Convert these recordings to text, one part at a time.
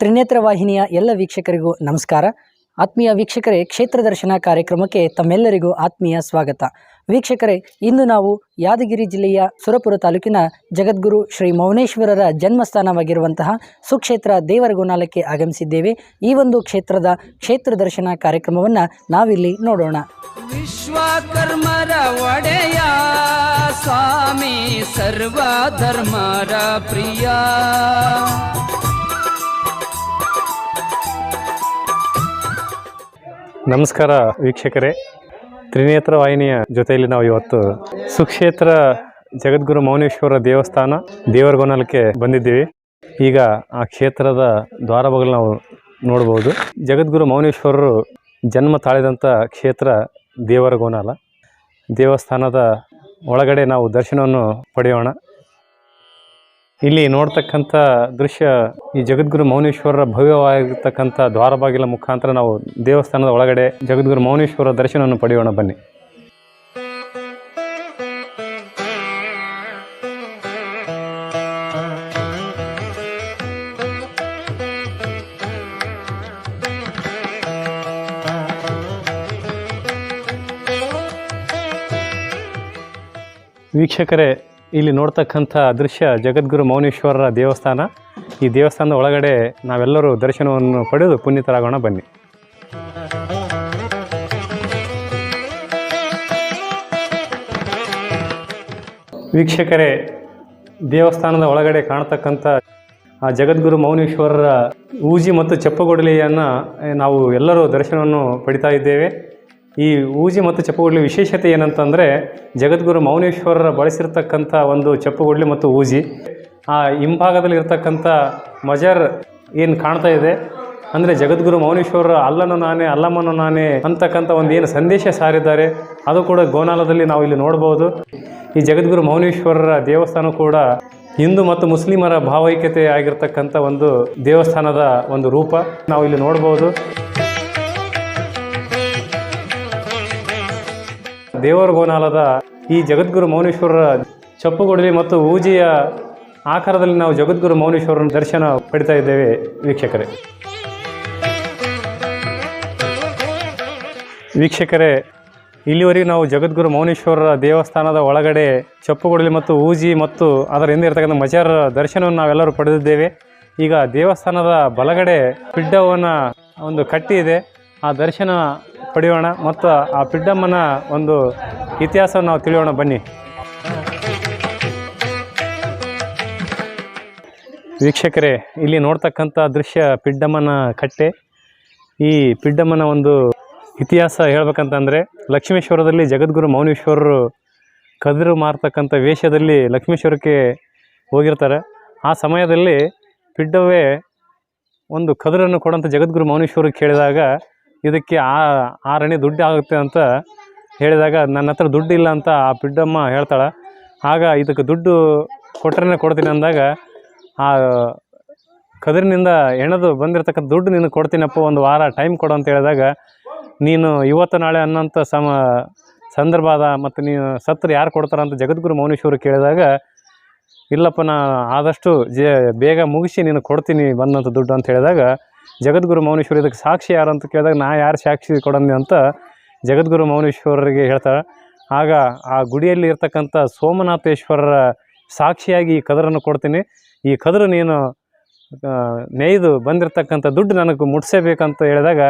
ತ್ರಿನೇತ್ರ ವಾಹಿನಿಯ ಎಲ್ಲ ವೀಕ್ಷಕರಿಗೂ ನಮಸ್ಕಾರ. ಆತ್ಮೀಯ ವೀಕ್ಷಕರೇ, ಕ್ಷೇತ್ರ ದರ್ಶನ ಕಾರ್ಯಕ್ರಮಕ್ಕೆ ತಮ್ಮೆಲ್ಲರಿಗೂ ಆತ್ಮೀಯ ಸ್ವಾಗತ. ವೀಕ್ಷಕರೇ, ಇಂದು ನಾವು ಯಾದಗಿರಿ ಜಿಲ್ಲೆಯ ಸುರಪುರ ತಾಲೂಕಿನ ಜಗದ್ಗುರು ಶ್ರೀ ಮೌನೇಶ್ವರರ ಜನ್ಮಸ್ಥಾನವಾಗಿರುವಂತಹ ಸುಕ್ಷೇತ್ರ ದೇವರಗುನಾಲಕ್ಕೆ ಆಗಮಿಸಿದ್ದೇವೆ. ಈ ಒಂದು ಕ್ಷೇತ್ರದ ಕ್ಷೇತ್ರ ದರ್ಶನ ಕಾರ್ಯಕ್ರಮವನ್ನು ನಾವಿಲ್ಲಿ ನೋಡೋಣ. ವಿಶ್ವಕರ್ಮರ ಒಡೆಯ ಸ್ವಾಮಿ ಸರ್ವ ಧರ್ಮರ ಪ್ರಿಯ. ನಮಸ್ಕಾರ ವೀಕ್ಷಕರೇ. ತ್ರಿನೇತ್ರ ವಾಹಿನಿಯ ಜೊತೆಯಲ್ಲಿ ನಾವು ಇವತ್ತು ಸುಕ್ಷೇತ್ರ ಜಗದ್ಗುರು ಮೌನೇಶ್ವರ ದೇವಸ್ಥಾನ ದೇವರಗೊನಲಕ್ಕೆ ಬಂದಿದ್ದೀವಿ. ಈಗ ಆ ಕ್ಷೇತ್ರದ ದ್ವಾರಬಗಲು ನಾವು ನೋಡ್ಬೋದು. ಜಗದ್ಗುರು ಮೌನೇಶ್ವರರು ಜನ್ಮ ತಾಳಿದಂಥ ಕ್ಷೇತ್ರ ದೇವರಗೋನಾಲ. ದೇವಸ್ಥಾನದ ಒಳಗಡೆ ನಾವು ದರ್ಶನವನ್ನು ಪಡೆಯೋಣ. ಇಲ್ಲಿ ನೋಡ್ತಕ್ಕಂಥ ದೃಶ್ಯ ಈ ಜಗದ್ಗುರು ಮೌನೇಶ್ವರರ ಭವ್ಯವಾಗಿರ್ತಕ್ಕಂಥ ದ್ವಾರಬಾಗಿಲ ಮುಖಾಂತರ ನಾವು ದೇವಸ್ಥಾನದ ಒಳಗಡೆ ಜಗದ್ಗುರು ಮೌನೇಶ್ವರ ದರ್ಶನವನ್ನು ಪಡೆಯೋಣ ಬನ್ನಿ. ವೀಕ್ಷಕರೇ ಇಲ್ಲಿ ನೋಡ್ತಕ್ಕಂಥ ದೃಶ್ಯ ಜಗದ್ಗುರು ಮೌನೇಶ್ವರರ ದೇವಸ್ಥಾನ. ಈ ದೇವಸ್ಥಾನದ ಒಳಗಡೆ ನಾವೆಲ್ಲರೂ ದರ್ಶನವನ್ನು ಪಡೆದು ಪುನೀತರಾಗೋಣ ಬನ್ನಿ. ವೀಕ್ಷಕರೇ, ದೇವಸ್ಥಾನದ ಒಳಗಡೆ ಕಾಣ್ತಕ್ಕಂಥ ಆ ಜಗದ್ಗುರು ಮೌನೇಶ್ವರರ ಊಜಿ ಮತ್ತು ಚಪ್ಪಗೊಡಲಿಯನ್ನು ನಾವು ಎಲ್ಲರೂ ದರ್ಶನವನ್ನು ಪಡಿತಾ ಇದ್ದೇವೆ. ಈ ಊಜಿ ಮತ್ತು ಚಪ್ಪುಗುಡ್ಲಿ ವಿಶೇಷತೆ ಏನಂತಂದರೆ ಜಗದ್ಗುರು ಮೌನೇಶ್ವರರ ಬಳಸಿರ್ತಕ್ಕಂಥ ಒಂದು ಚಪ್ಪುಗುಡ್ಲಿ ಮತ್ತು ಊಜಿ. ಆ ಹಿಂಭಾಗದಲ್ಲಿ ಇರ್ತಕ್ಕಂಥ ಮಜರ್ ಏನು ಕಾಣ್ತಾ ಇದೆ? ಅಂದರೆ ಜಗದ್ಗುರು ಮೌನೇಶ್ವರ ಅಲ್ಲನು ನಾನೇ, ಅಲ್ಲಮ್ಮನು ನಾನೇ ಅಂತಕ್ಕಂಥ ಒಂದು ಏನು ಸಂದೇಶ ಸಾರಿದ್ದಾರೆ, ಅದು ಕೂಡ ಗೋನಾಲದಲ್ಲಿ ನಾವು ಇಲ್ಲಿ ನೋಡ್ಬೋದು. ಈ ಜಗದ್ಗುರು ಮೌನೇಶ್ವರರ ದೇವಸ್ಥಾನ ಕೂಡ ಹಿಂದೂ ಮತ್ತು ಮುಸ್ಲಿಮರ ಭಾವೈಕ್ಯತೆ ಆಗಿರ್ತಕ್ಕಂಥ ಒಂದು ದೇವಸ್ಥಾನದ ಒಂದು ರೂಪ ನಾವು ಇಲ್ಲಿ ನೋಡ್ಬೋದು. ದೇವರ ಗೋನಾಲದ ಈ ಜಗದ್ಗುರು ಮೌನೇಶ್ವರರ ಚಪ್ಪುಗೊಡಲಿ ಮತ್ತು ಊಜಿಯ ಆಕಾರದಲ್ಲಿ ನಾವು ಜಗದ್ಗುರು ಮೌನೇಶ್ವರನ ದರ್ಶನ ಪಡಿತಾ ಇದ್ದೇವೆ ವೀಕ್ಷಕರೇ. ವೀಕ್ಷಕರೇ, ಇಲ್ಲಿವರೆಗೆ ನಾವು ಜಗದ್ಗುರು ಮೌನೇಶ್ವರರ ದೇವಸ್ಥಾನದ ಒಳಗಡೆ ಚಪ್ಪುಗೊಡಲಿ ಮತ್ತು ಊಜಿ ಮತ್ತು ಅದರ ಹಿಂದೆ ಇರತಕ್ಕಂಥ ಮಜಾರ ದರ್ಶನವನ್ನು ನಾವೆಲ್ಲರೂ ಪಡೆದಿದ್ದೇವೆ. ಈಗ ದೇವಸ್ಥಾನದ ಬಲಗಡೆ ಪಿಡ್ಡವನ ಒಂದು ಕಟ್ಟಿ ಇದೆ. ಆ ದರ್ಶನ ಪಡೆಯೋಣ ಮತ್ತು ಆ ಪಿಡ್ಡಮ್ಮನ ಒಂದು ಇತಿಹಾಸವನ್ನು ನಾವು ತಿಳಿಯೋಣ. ಬನ್ನಿ. ವೀಕ್ಷಕರೇ, ಇಲ್ಲಿ ನೋಡ್ತಕ್ಕಂಥ ದೃಶ್ಯ ಪಿಡ್ಡಮ್ಮನ ಕಟ್ಟೆ. ಈ ಪಿಡ್ಡಮ್ಮನ ಒಂದು ಇತಿಹಾಸ ಹೇಳ್ಬೇಕಂತಂದರೆ ಲಕ್ಷ್ಮೇಶ್ವರದಲ್ಲಿ ಜಗದ್ಗುರು ಮೌನೇಶ್ವರರು ಕದಿರು ಮಾರ್ತಕ್ಕಂಥ ವೇಷದಲ್ಲಿ ಲಕ್ಷ್ಮೇಶ್ವರಕ್ಕೆ ಹೋಗಿರ್ತಾರೆ. ಆ ಸಮಯದಲ್ಲಿ ಪಿಡ್ಡವೇ ಒಂದು ಕದಿರನ್ನು ಕೊಡೋಂಥ ಜಗದ್ಗುರು ಮೌನೇಶ್ವರಿಗೆ ಕೇಳಿದಾಗ ಇದಕ್ಕೆ ಆ ಆರಣಿ ದುಡ್ಡು ಆಗುತ್ತೆ ಅಂತ ಹೇಳಿದಾಗ ನನ್ನ ಹತ್ರ ದುಡ್ಡು ಇಲ್ಲ ಅಂತ ಆ ಪಿಡ್ಡಮ್ಮ ಹೇಳ್ತಾಳೆ. ಆಗ ಇದಕ್ಕೆ ದುಡ್ಡು ಕೊಟ್ರೇ ಕೊಡ್ತೀನಿ ಅಂದಾಗ ಆ ಕದರಿನಿಂದ ಹೆಣದು ಬಂದಿರತಕ್ಕಂಥ ದುಡ್ಡು ನಿನಗೆ ಕೊಡ್ತೀನಪ್ಪ, ಒಂದು ವಾರ ಟೈಮ್ ಕೊಡು ಅಂತ ಹೇಳಿದಾಗ ನೀನು ಇವತ್ತು ನಾಳೆ ಅನ್ನೋಂಥ ಸಮ, ಸಂದರ್ಭ ಅದ ಮತ್ತು ನೀನು ಸತ್ರು ಯಾರು ಕೊಡ್ತಾರ ಅಂತ ಜಗದ್ಗುರು ಮೌನೇಶ್ವರು ಕೇಳಿದಾಗ ಇಲ್ಲಪ್ಪ ನಾ ಆದಷ್ಟು ಜೇ, ಬೇಗ ಮುಗಿಸಿ ನೀನು ಕೊಡ್ತೀನಿ ಬಂದಂಥ ದುಡ್ಡು ಅಂತ ಹೇಳಿದಾಗ ಜಗದ್ಗುರು ಮೌನೇಶ್ವರ ಇದಕ್ಕೆ ಸಾಕ್ಷಿ ಯಾರು ಅಂತ ಕೇಳಿದಾಗ ನಾ ಯಾರು ಸಾಕ್ಷಿ ಕೊಡಂದೆ ಅಂತ ಜಗದ್ಗುರು ಮೌನೇಶ್ವರರಿಗೆ ಹೇಳ್ತಾಳೆ ಆಗ ಆ ಗುಡಿಯಲ್ಲಿ ಇರ್ತಕ್ಕಂಥ ಸೋಮನಾಥೇಶ್ವರರ ಸಾಕ್ಷಿಯಾಗಿ ಈ ಕದರನ್ನು ಕೊಡ್ತೀನಿ. ಈ ಕದರು ನೀನು ನೇಯ್ದು ಬಂದಿರತಕ್ಕಂಥ ದುಡ್ಡು ನನಗೆ ಮುಟ್ಸೇಬೇಕಂತ ಹೇಳಿದಾಗ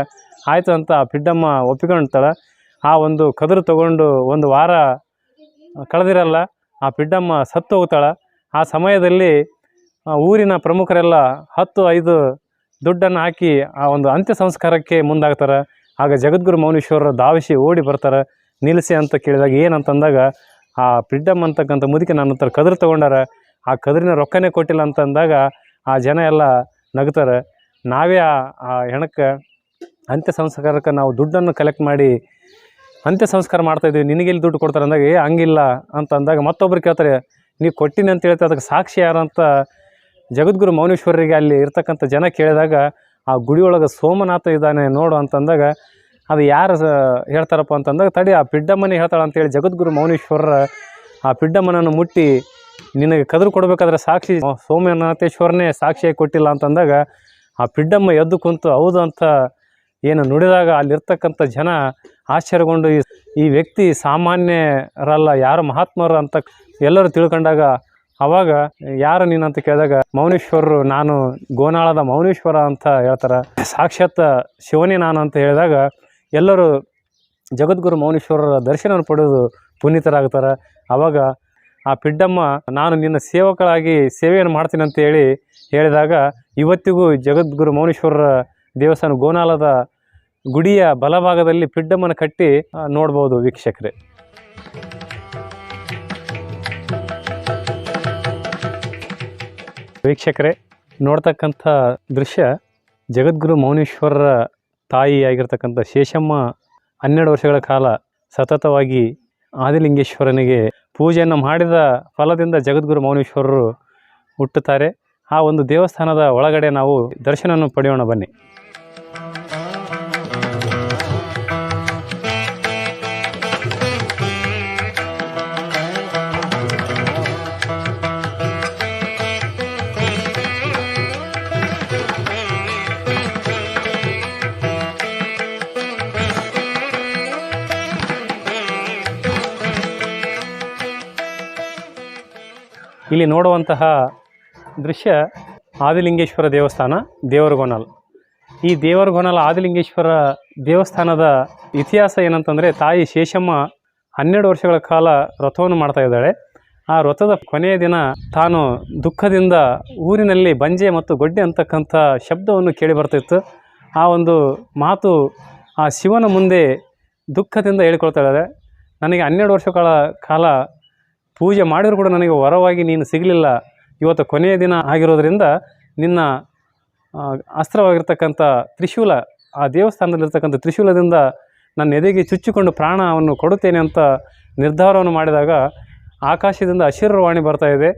ಆಯಿತು ಅಂತ ಆ ಪಿಡ್ಡಮ್ಮ ಒಪ್ಪಿಕೊಂಡ್ತಾಳೆ. ಆ ಒಂದು ಕದರು ತಗೊಂಡು ಒಂದು ವಾರ ಕಳೆದಿರಲ್ಲ, ಆ ಪಿಡ್ಡಮ್ಮ ಸತ್ತು ಹೋಗ್ತಾಳೆ. ಆ ಸಮಯದಲ್ಲಿ ಊರಿನ ಪ್ರಮುಖರೆಲ್ಲ ಹತ್ತು, ಐದು ದುಡ್ಡನ್ನು ಹಾಕಿ ಆ ಒಂದು ಅಂತ್ಯ ಸಂಸ್ಕಾರಕ್ಕೆ ಮುಂದಾಗ್ತಾರೆ. ಆಗ ಜಗದ್ಗುರು ಮೌನೇಶ್ವರರು ಧಾವಿಸಿ ಓಡಿ ಬರ್ತಾರೆ. ನಿಲ್ಲಿಸಿ ಅಂತ ಕೇಳಿದಾಗ ಏನಂತಂದಾಗ, ಆ ಪಿಡ್ಡಮ್ ಅಂತಕ್ಕಂಥ ಮುದುಕಿ ನನ್ನ ಹತ್ರ ಕದ್ರು ತೊಗೊಂಡಾರ. ಆ ಕದ್ರಿನ ರೊಕ್ಕನೇ ಕೊಟ್ಟಿಲ್ಲ ಅಂತಂದಾಗ ಆ ಜನ ಎಲ್ಲ ನಗ್ತಾರೆ. ನಾವೇ ಆ ಹೆಣಕ್ಕೆ ಅಂತ್ಯ ಸಂಸ್ಕಾರಕ್ಕೆ ನಾವು ದುಡ್ಡನ್ನು ಕಲೆಕ್ಟ್ ಮಾಡಿ ಅಂತ್ಯ ಸಂಸ್ಕಾರ ಮಾಡ್ತಾ ಇದ್ದೀವಿ. ನಿನಗೆ ಎಲ್ಲಿ ದುಡ್ಡು ಕೊಡ್ತಾರೆ ಅಂದಾಗ ಏ, ಹಂಗಿಲ್ಲ ಅಂತ ಅಂದಾಗ ಮತ್ತೊಬ್ರು ಕೇಳ್ತಾರೆ. ನೀವು ಕೊಟ್ಟಿನಿ ಅಂತ ಹೇಳ್ತಾರೆ. ಅದಕ್ಕೆ ಸಾಕ್ಷಿ ಯಾರಂತ ಜಗದ್ಗುರು ಮೌನೇಶ್ವರರಿಗೆ ಅಲ್ಲಿ ಇರ್ತಕ್ಕಂಥ ಜನ ಕೇಳಿದಾಗ, ಆ ಗುಡಿಯೊಳಗೆ ಸೋಮನಾಥ ಇದ್ದಾನೆ ನೋಡು ಅಂತಂದಾಗ, ಅದು ಯಾರು ಹೇಳ್ತಾರಪ್ಪ ಅಂತಂದಾಗ, ತಡಿ, ಆ ಪಿಡ್ಡಮ್ಮನೇ ಹೇಳ್ತಾಳೆ ಅಂತೇಳಿ ಜಗದ್ಗುರು ಮೌನೇಶ್ವರರ ಆ ಪಿಡ್ಡಮ್ಮನನ್ನು ಮುಟ್ಟಿ, ನಿನಗೆ ಕದ್ರು ಕೊಡಬೇಕಾದ್ರೆ ಸಾಕ್ಷಿ, ಸೋಮನಾಥೇಶ್ವರನೇ ಸಾಕ್ಷಿಯಾಗಿ ಕೊಟ್ಟಿಲ್ಲ ಅಂತಂದಾಗ, ಆ ಪಿಡ್ಡಮ್ಮ ಎದ್ದು ಕುಂತು, ಹೌದು ಅಂತ ಏನು ನುಡಿದಾಗ ಅಲ್ಲಿರ್ತಕ್ಕಂಥ ಜನ ಆಶ್ಚರ್ಯಗೊಂಡು, ಈ ಈ ವ್ಯಕ್ತಿ ಸಾಮಾನ್ಯರಲ್ಲ, ಯಾರು ಮಹಾತ್ಮರು ಅಂತ ಎಲ್ಲರೂ ತಿಳ್ಕೊಂಡಾಗ ಅವಾಗ ಯಾರು ನೀನು ಅಂತ ಕೇಳಿದಾಗ, ಮೌನೇಶ್ವರರು, ನಾನು ಗೋನಾಳದ ಮೌನೇಶ್ವರ ಅಂತ ಹೇಳ್ತಾರೆ. ಸಾಕ್ಷಾತ್ ಶಿವನೇ ನಾನು ಅಂತ ಹೇಳಿದಾಗ, ಎಲ್ಲರೂ ಜಗದ್ಗುರು ಮೌನೇಶ್ವರರ ದರ್ಶನ ಪಡೆದು ಪುನೀತರಾಗ್ತಾರೆ. ಅವಾಗ ಆ ಪಿಡ್ಡಮ್ಮ, ನಾನು ನಿನ್ನ ಸೇವಕಳಾಗಿ ಸೇವೆಯನ್ನು ಮಾಡ್ತೀನಿ ಅಂತ ಹೇಳಿ ಹೇಳಿದಾಗ, ಇವತ್ತಿಗೂ ಜಗದ್ಗುರು ಮೌನೇಶ್ವರರ ದೇವಸ್ಥಾನ ಗೋನಾಲದ ಗುಡಿಯ ಬಲಭಾಗದಲ್ಲಿ ಪಿಡ್ಡಮ್ಮನ ಕಟ್ಟಿ ನೋಡ್ಬೋದು ವೀಕ್ಷಕರೇ. ವೀಕ್ಷಕರೇ, ನೋಡ್ತಕ್ಕಂಥ ದೃಶ್ಯ ಜಗದ್ಗುರು ಮೌನೇಶ್ವರರ ತಾಯಿಯಾಗಿರ್ತಕ್ಕಂಥ ಶೇಷಮ್ಮ ಹನ್ನೆರಡು ವರ್ಷಗಳ ಕಾಲ ಸತತವಾಗಿ ಆದಿಲಿಂಗೇಶ್ವರನಿಗೆ ಪೂಜೆಯನ್ನು ಮಾಡಿದ ಫಲದಿಂದ ಜಗದ್ಗುರು ಮೌನೇಶ್ವರರು ಹುಟ್ಟುತ್ತಾರೆ. ಆ ಒಂದು ದೇವಸ್ಥಾನದ ಒಳಗಡೆ ನಾವು ದರ್ಶನವನ್ನು ಪಡೆಯೋಣ ಬನ್ನಿ. ಇಲ್ಲಿ ನೋಡುವಂತಹ ದೃಶ್ಯ ಆದಿಲಿಂಗೇಶ್ವರ ದೇವಸ್ಥಾನ, ದೇವರಗೋನಲ್. ಈ ದೇವರಗೋನಲ್ ಆದಿಲಿಂಗೇಶ್ವರ ದೇವಸ್ಥಾನದ ಇತಿಹಾಸ ಏನಂತಂದರೆ, ತಾಯಿ ಶೇಷಮ್ಮ ಹನ್ನೆರಡು ವರ್ಷಗಳ ಕಾಲ ರಥವನ್ನು ಮಾಡ್ತಾ ಇದ್ದಾಳೆ. ಆ ರಥದ ಕೊನೆಯ ದಿನ ತಾನು ದುಃಖದಿಂದ ಊರಿನಲ್ಲಿ ಬಂಜೆ ಮತ್ತು ಗೊಡ್ಡೆ ಅಂತಕ್ಕಂಥ ಶಬ್ದವನ್ನು ಕೇಳಿ ಬರ್ತಿತ್ತು. ಆ ಒಂದು ಮಾತು ಆ ಶಿವನ ಮುಂದೆ ದುಃಖದಿಂದ ಹೇಳ್ಕೊಳ್ತಾ ಇದ್ದಾರೆ ನನಗೆ ಹನ್ನೆರಡು ವರ್ಷಗಳ ಕಾಲ ಪೂಜೆ ಮಾಡಿದರೂ ಕೂಡ ನನಗೆ ವರವಾಗಿ ನೀನು ಸಿಗಲಿಲ್ಲ. ಇವತ್ತು ಕೊನೆಯ ದಿನ ಆಗಿರೋದರಿಂದ ನಿನ್ನ ಅಸ್ತ್ರವಾಗಿರ್ತಕ್ಕಂಥ ತ್ರಿಶೂಲ, ಆ ದೇವಸ್ಥಾನದಲ್ಲಿರ್ತಕ್ಕಂಥ ತ್ರಿಶೂಲದಿಂದ ನನ್ನ ಎದೆಗೆ ಚುಚ್ಚಿಕೊಂಡು ಪ್ರಾಣವನ್ನು ಕೊಡುತ್ತೇನೆ ಅಂತ ನಿರ್ಧಾರವನ್ನು ಮಾಡಿದಾಗ ಆಕಾಶದಿಂದ ಅಶೀರ್ವಾಣಿ ಬರ್ತಾ ಇದೆ.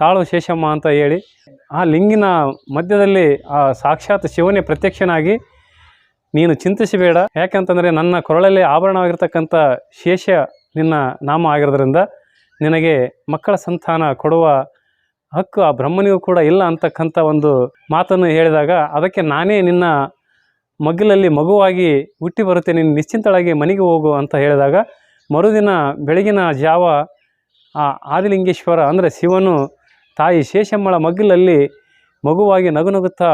ತಾಳು ಶೇಷಮ್ಮ ಅಂತ ಹೇಳಿ ಆ ಲಿಂಗಿನ ಮಧ್ಯದಲ್ಲಿ ಆ ಸಾಕ್ಷಾತ್ ಶಿವನೇ ಪ್ರತ್ಯಕ್ಷನಾಗಿ ನೀನು ಚಿಂತಿಸಬೇಡ. ಯಾಕಂತಂದರೆ ನನ್ನ ಕೊರಳಲ್ಲಿ ಆಭರಣವಾಗಿರ್ತಕ್ಕಂಥ ಶೇಷ ನಿನ್ನ ನಾಮ ಆಗಿರೋದ್ರಿಂದ ನಿನಗೆ ಮಕ್ಕಳ ಸಂತಾನ ಕೊಡುವ ಹಕ್ಕು ಆ ಬ್ರಹ್ಮನಿಗೂ ಕೂಡ ಇಲ್ಲ ಅಂತಕ್ಕಂಥ ಒಂದು ಮಾತನ್ನು ಹೇಳಿದಾಗ ಅದಕ್ಕೆ ನಾನೇ ನಿನ್ನ ಮಗ್ಗಲಲ್ಲಿ ಮಗುವಾಗಿ ಹುಟ್ಟಿ ಬರುತ್ತೆ ನೀನು ನಿಶ್ಚಿಂತಳಾಗಿ ಮನೆಗೆ ಹೋಗು ಅಂತ ಹೇಳಿದಾಗ ಮರುದಿನ ಬೆಳಗಿನ ಜಾವ ಆ ಆದಿಲಿಂಗೇಶ್ವರ ಅಂದರೆ ಶಿವನು ತಾಯಿ ಶೇಷಮ್ಮಳ ಮಗ್ಗಲಲ್ಲಿ ಮಗುವಾಗಿ ನಗು ನಗುತ್ತಾ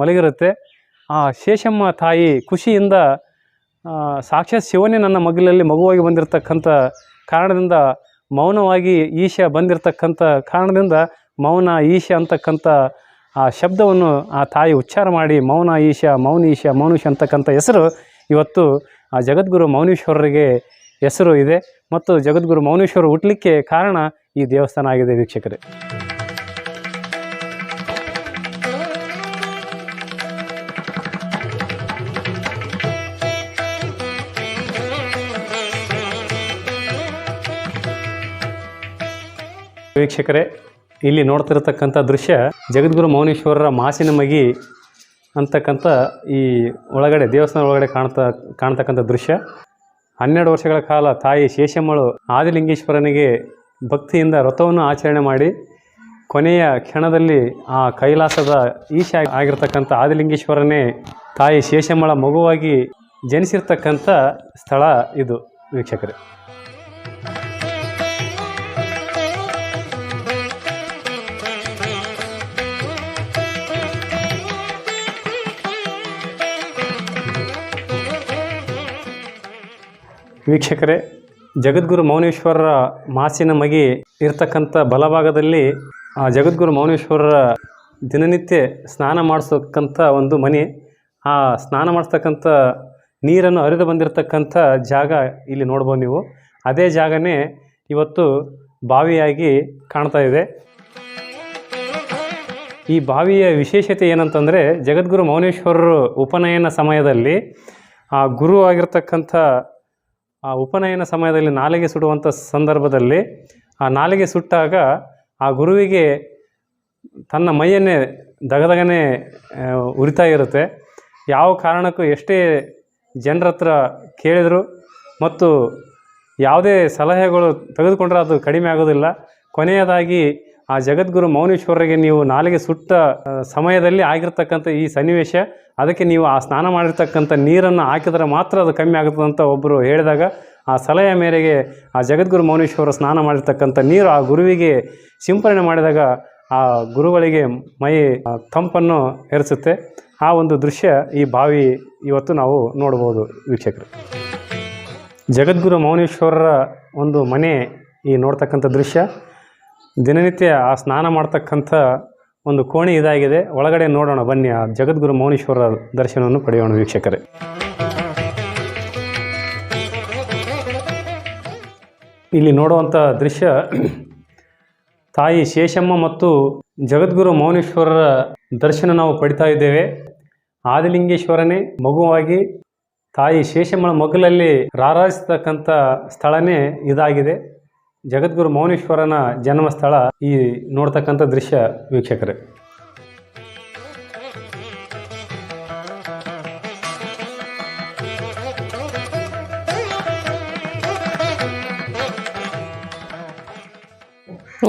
ಮಲಗಿರುತ್ತೆ. ಆ ಶೇಷಮ್ಮ ತಾಯಿ ಖುಷಿಯಿಂದ ಸಾಕ್ಷಾತ್ ಶಿವನೇ ನನ್ನ ಮಗ್ಗಲಲ್ಲಿ ಮಗುವಾಗಿ ಬಂದಿರತಕ್ಕಂಥ ಕಾರಣದಿಂದ ಮೌನವಾಗಿ ಈಶ ಬಂದಿರತಕ್ಕಂಥ ಕಾರಣದಿಂದ ಮೌನ ಈಶ ಅಂತಕ್ಕಂಥ ಆ ಶಬ್ದವನ್ನು ಆ ತಾಯಿ ಉಚ್ಚಾರ ಮಾಡಿ ಮೌನ ಈಶ ಮೌನೀಶ ಮೌನೀಶ ಅಂತಕ್ಕಂಥ ಹೆಸರು ಇವತ್ತು ಆ ಜಗದ್ಗುರು ಮೌನೀಶ್ವರರಿಗೆ ಹೆಸರು ಇದೆ. ಮತ್ತು ಜಗದ್ಗುರು ಮೌನೀಶ್ವರ ಹುಟ್ಟಲಿಕ್ಕೆ ಕಾರಣ ಈ ದೇವಸ್ಥಾನ ಆಗಿದೆ ವೀಕ್ಷಕರೇ. ವೀಕ್ಷಕರೇ, ಇಲ್ಲಿ ನೋಡ್ತಿರತಕ್ಕಂಥ ದೃಶ್ಯ ಜಗದ್ಗುರು ಮೌನೇಶ್ವರರ ಮಾಸಿನ ಮಗಿ ಅಂತಕ್ಕಂಥ ಈ ಒಳಗಡೆ ದೇವಸ್ಥಾನ ಒಳಗಡೆ ಕಾಣ್ತಾ, ಕಾಣ್ತಕ್ಕಂಥ ದೃಶ್ಯ. ಹನ್ನೆರಡು ವರ್ಷಗಳ ಕಾಲ ತಾಯಿ ಶೇಷಮ್ಮಳು ಆದಿಲಿಂಗೇಶ್ವರನಿಗೆ ಭಕ್ತಿಯಿಂದ ವ್ರತವನ್ನು ಆಚರಣೆ ಮಾಡಿ, ಕೊನೆಯ ಕ್ಷಣದಲ್ಲಿ ಆ ಕೈಲಾಸದ ಈಶ ಆಗಿರ್ತಕ್ಕಂಥ ಆದಿಲಿಂಗೇಶ್ವರನೇ ತಾಯಿ ಶೇಷಮ್ಮಳ ಮಗುವಾಗಿ ಜನಿಸಿರ್ತಕ್ಕಂಥ ಸ್ಥಳ ಇದು ವೀಕ್ಷಕರೇ. ವೀಕ್ಷಕರೇ, ಜಗದ್ಗುರು ಮೌನೇಶ್ವರರ ಮಾಸಿನ ಮಗಿ ಇರ್ತಕ್ಕಂಥ ಬಲಭಾಗದಲ್ಲಿ, ಆ ಜಗದ್ಗುರು ಮೌನೇಶ್ವರರ ದಿನನಿತ್ಯ ಸ್ನಾನ ಮಾಡಿಸ್ತಕ್ಕಂಥ ಒಂದು ಮನೆ. ಆ ಸ್ನಾನ ಮಾಡಿಸ್ತಕ್ಕಂಥ ನೀರನ್ನು ಹರಿದು ಬಂದಿರತಕ್ಕಂಥ ಜಾಗ ಇಲ್ಲಿ ನೋಡ್ಬೋದು ನೀವು. ಅದೇ ಜಾಗನೇ ಇವತ್ತು ಬಾವಿಯಾಗಿ ಕಾಣ್ತಾ ಇದೆ. ಈ ಬಾವಿಯ ವಿಶೇಷತೆ ಏನಂತಂದರೆ, ಜಗದ್ಗುರು ಮೌನೇಶ್ವರರು ಉಪನಯನ ಸಮಯದಲ್ಲಿ, ಆ ಗುರು ಆಗಿರ್ತಕ್ಕಂಥ ಆ ಉಪನಯನ ಸಮಯದಲ್ಲಿ ನಾಲಿಗೆ ಸುಡುವಂಥ ಸಂದರ್ಭದಲ್ಲಿ ಆ ನಾಲಿಗೆ ಸುಟ್ಟಾಗ ಆ ಗುರುವಿಗೆ ತನ್ನ ಮೈಯನ್ನೇ ದಗದಗನೆ ಉರಿತಾ ಇರುತ್ತೆ. ಯಾವ ಕಾರಣಕ್ಕೂ ಎಷ್ಟೇ ಜನರ ಹತ್ರ ಕೇಳಿದರು ಮತ್ತು ಯಾವುದೇ ಸಲಹೆಗಳು ತೆಗೆದುಕೊಂಡ್ರೆ ಅದು ಕಡಿಮೆ ಆಗೋದಿಲ್ಲ. ಕೊನೆಯದಾಗಿ ಆ ಜಗದ್ಗುರು ಮೌನೇಶ್ವರರಿಗೆ ನೀವು ನಾಲಿಗೆ ಸುಟ್ಟ ಸಮಯದಲ್ಲಿ ಆಗಿರ್ತಕ್ಕಂಥ ಈ ಸನ್ನಿವೇಶ ಅದಕ್ಕೆ ನೀವು ಆ ಸ್ನಾನ ಮಾಡಿರ್ತಕ್ಕಂಥ ನೀರನ್ನು ಹಾಕಿದ್ರೆ ಮಾತ್ರ ಅದು ಕಮ್ಮಿ ಆಗುತ್ತದೆ ಅಂತ ಒಬ್ಬರು ಹೇಳಿದಾಗ ಆ ಸಲಹೆಯ ಮೇರೆಗೆ ಆ ಜಗದ್ಗುರು ಮೌನೇಶ್ವರ ಸ್ನಾನ ಮಾಡಿರ್ತಕ್ಕಂಥ ನೀರು ಆ ಗುರುವಿಗೆ ಸಿಂಪರಣೆ ಮಾಡಿದಾಗ ಆ ಗುರುಗಳಿಗೆ ಮೈ ತಂಪನ್ನು ಏರಿಸುತ್ತೆ. ಆ ಒಂದು ದೃಶ್ಯ ಈ ಬಾವಿ ಇವತ್ತು ನಾವು ನೋಡ್ಬೋದು ವೀಕ್ಷಕರು. ಜಗದ್ಗುರು ಮೌನೇಶ್ವರರ ಒಂದು ಮನೆ ಈ ನೋಡ್ತಕ್ಕಂಥ ದೃಶ್ಯ. ದಿನನಿತ್ಯ ಆ ಸ್ನಾನ ಮಾಡ್ತಕ್ಕಂಥ ಒಂದು ಕೋಣೆ ಇದಾಗಿದೆ. ಒಳಗಡೆ ನೋಡೋಣ. ಬನ್ನಿ, ಆ ಜಗದ್ಗುರು ಮೌನೇಶ್ವರ ದರ್ಶನವನ್ನು ಪಡೆಯೋಣ ವೀಕ್ಷಕರೇ. ಇಲ್ಲಿ ನೋಡುವಂಥ ದೃಶ್ಯ, ತಾಯಿ ಶೇಷಮ್ಮ ಮತ್ತು ಜಗದ್ಗುರು ಮೌನೇಶ್ವರರ ದರ್ಶನ ನಾವು ಪಡಿತಾ ಇದ್ದೇವೆ. ಆದಿಲಿಂಗೇಶ್ವರನೇ, ಮಗುವಾಗಿ ತಾಯಿ ಶೇಷಮ್ಮನ ಮಗಲಲ್ಲಿ ರಾರಾಜಿಸ್ತಕ್ಕಂಥ ಸ್ಥಳನೇ ಇದಾಗಿದೆ. ಜಗದ್ಗುರು ಮೌನೇಶ್ವರನ ಜನ್ಮಸ್ಥಳ ಈ ನೋಡ್ತಕ್ಕಂಥ ದೃಶ್ಯ ವೀಕ್ಷಕರೇ.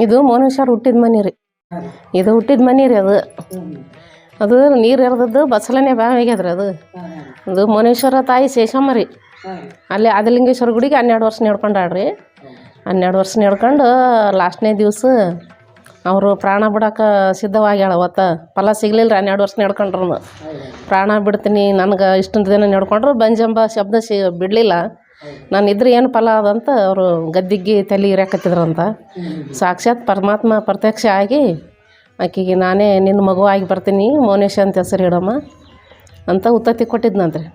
ಇದು ಮೌನೇಶ್ವರ ಹುಟ್ಟಿದ ಮನೆ ರೀ. ಇದು ಹುಟ್ಟಿದ ಮನೆ ರೀ ಅದು. ಅದು ನೀರು ಎರೆದದ್ದು ಬಸಲನೆ ಬಾವಿ ಆಗ್ಯದ್ರಿ ಅದು. ಅದು ಮೌನೇಶ್ವರ ತಾಯಿ ಶೇಷಮ್ಮ ರೀ. ಅಲ್ಲಿ ಆದಿಲಿಂಗೇಶ್ವರ ಗುಡಿಗೆ ಹನ್ನೆರಡು ವರ್ಷ ನಡ್ಕೊಂಡಾಳ್ರಿ. ಹನ್ನೆರಡು ವರ್ಷ ನಡ್ಕೊಂಡು ಲಾಸ್ಟ್ನೇ ದಿವಸ ಅವರು ಪ್ರಾಣ ಬಿಡಕ್ಕೆ ಸಿದ್ಧವಾಗ್ಯಾಳ ಅವತ್ತು. ಫಲ ಸಿಗ್ಲಿಲ್ಲ ಹನ್ನೆರಡು ವರ್ಷ ನಡ್ಕೊಂಡ್ರು ಪ್ರಾಣ ಬಿಡ್ತೀನಿ, ನನಗೆ ಇಷ್ಟೊಂದು ದಿನ ನಡ್ಕೊಂಡ್ರು, ಬಂಜಂಬ ಶಬ್ದ ಸಿ ಬಿಡಲಿಲ್ಲ. ನಾನು ಇದ್ರೆ ಏನು ಫಲ ಅದಂತ ಅವರು ಗದ್ದಿಗೆ ತಲೆ ಇರಾಕತ್ತಿದ್ರಂತ ಸಾಕ್ಷಾತ್ ಪರಮಾತ್ಮ ಪ್ರತ್ಯಕ್ಷ ಆಗಿ ಆಕೆಗೆ ನಾನೇ ನಿನ್ನ ಮಗುವಾಗಿ ಬರ್ತೀನಿ, ಮೌನೇಶ ಅಂತ ಹೆಸರು ಇಡಮ್ಮ ಅಂತ ಉತ್ತತ್ತಿ ಕೊಟ್ಟಿದ್ನಂತ್ರಿ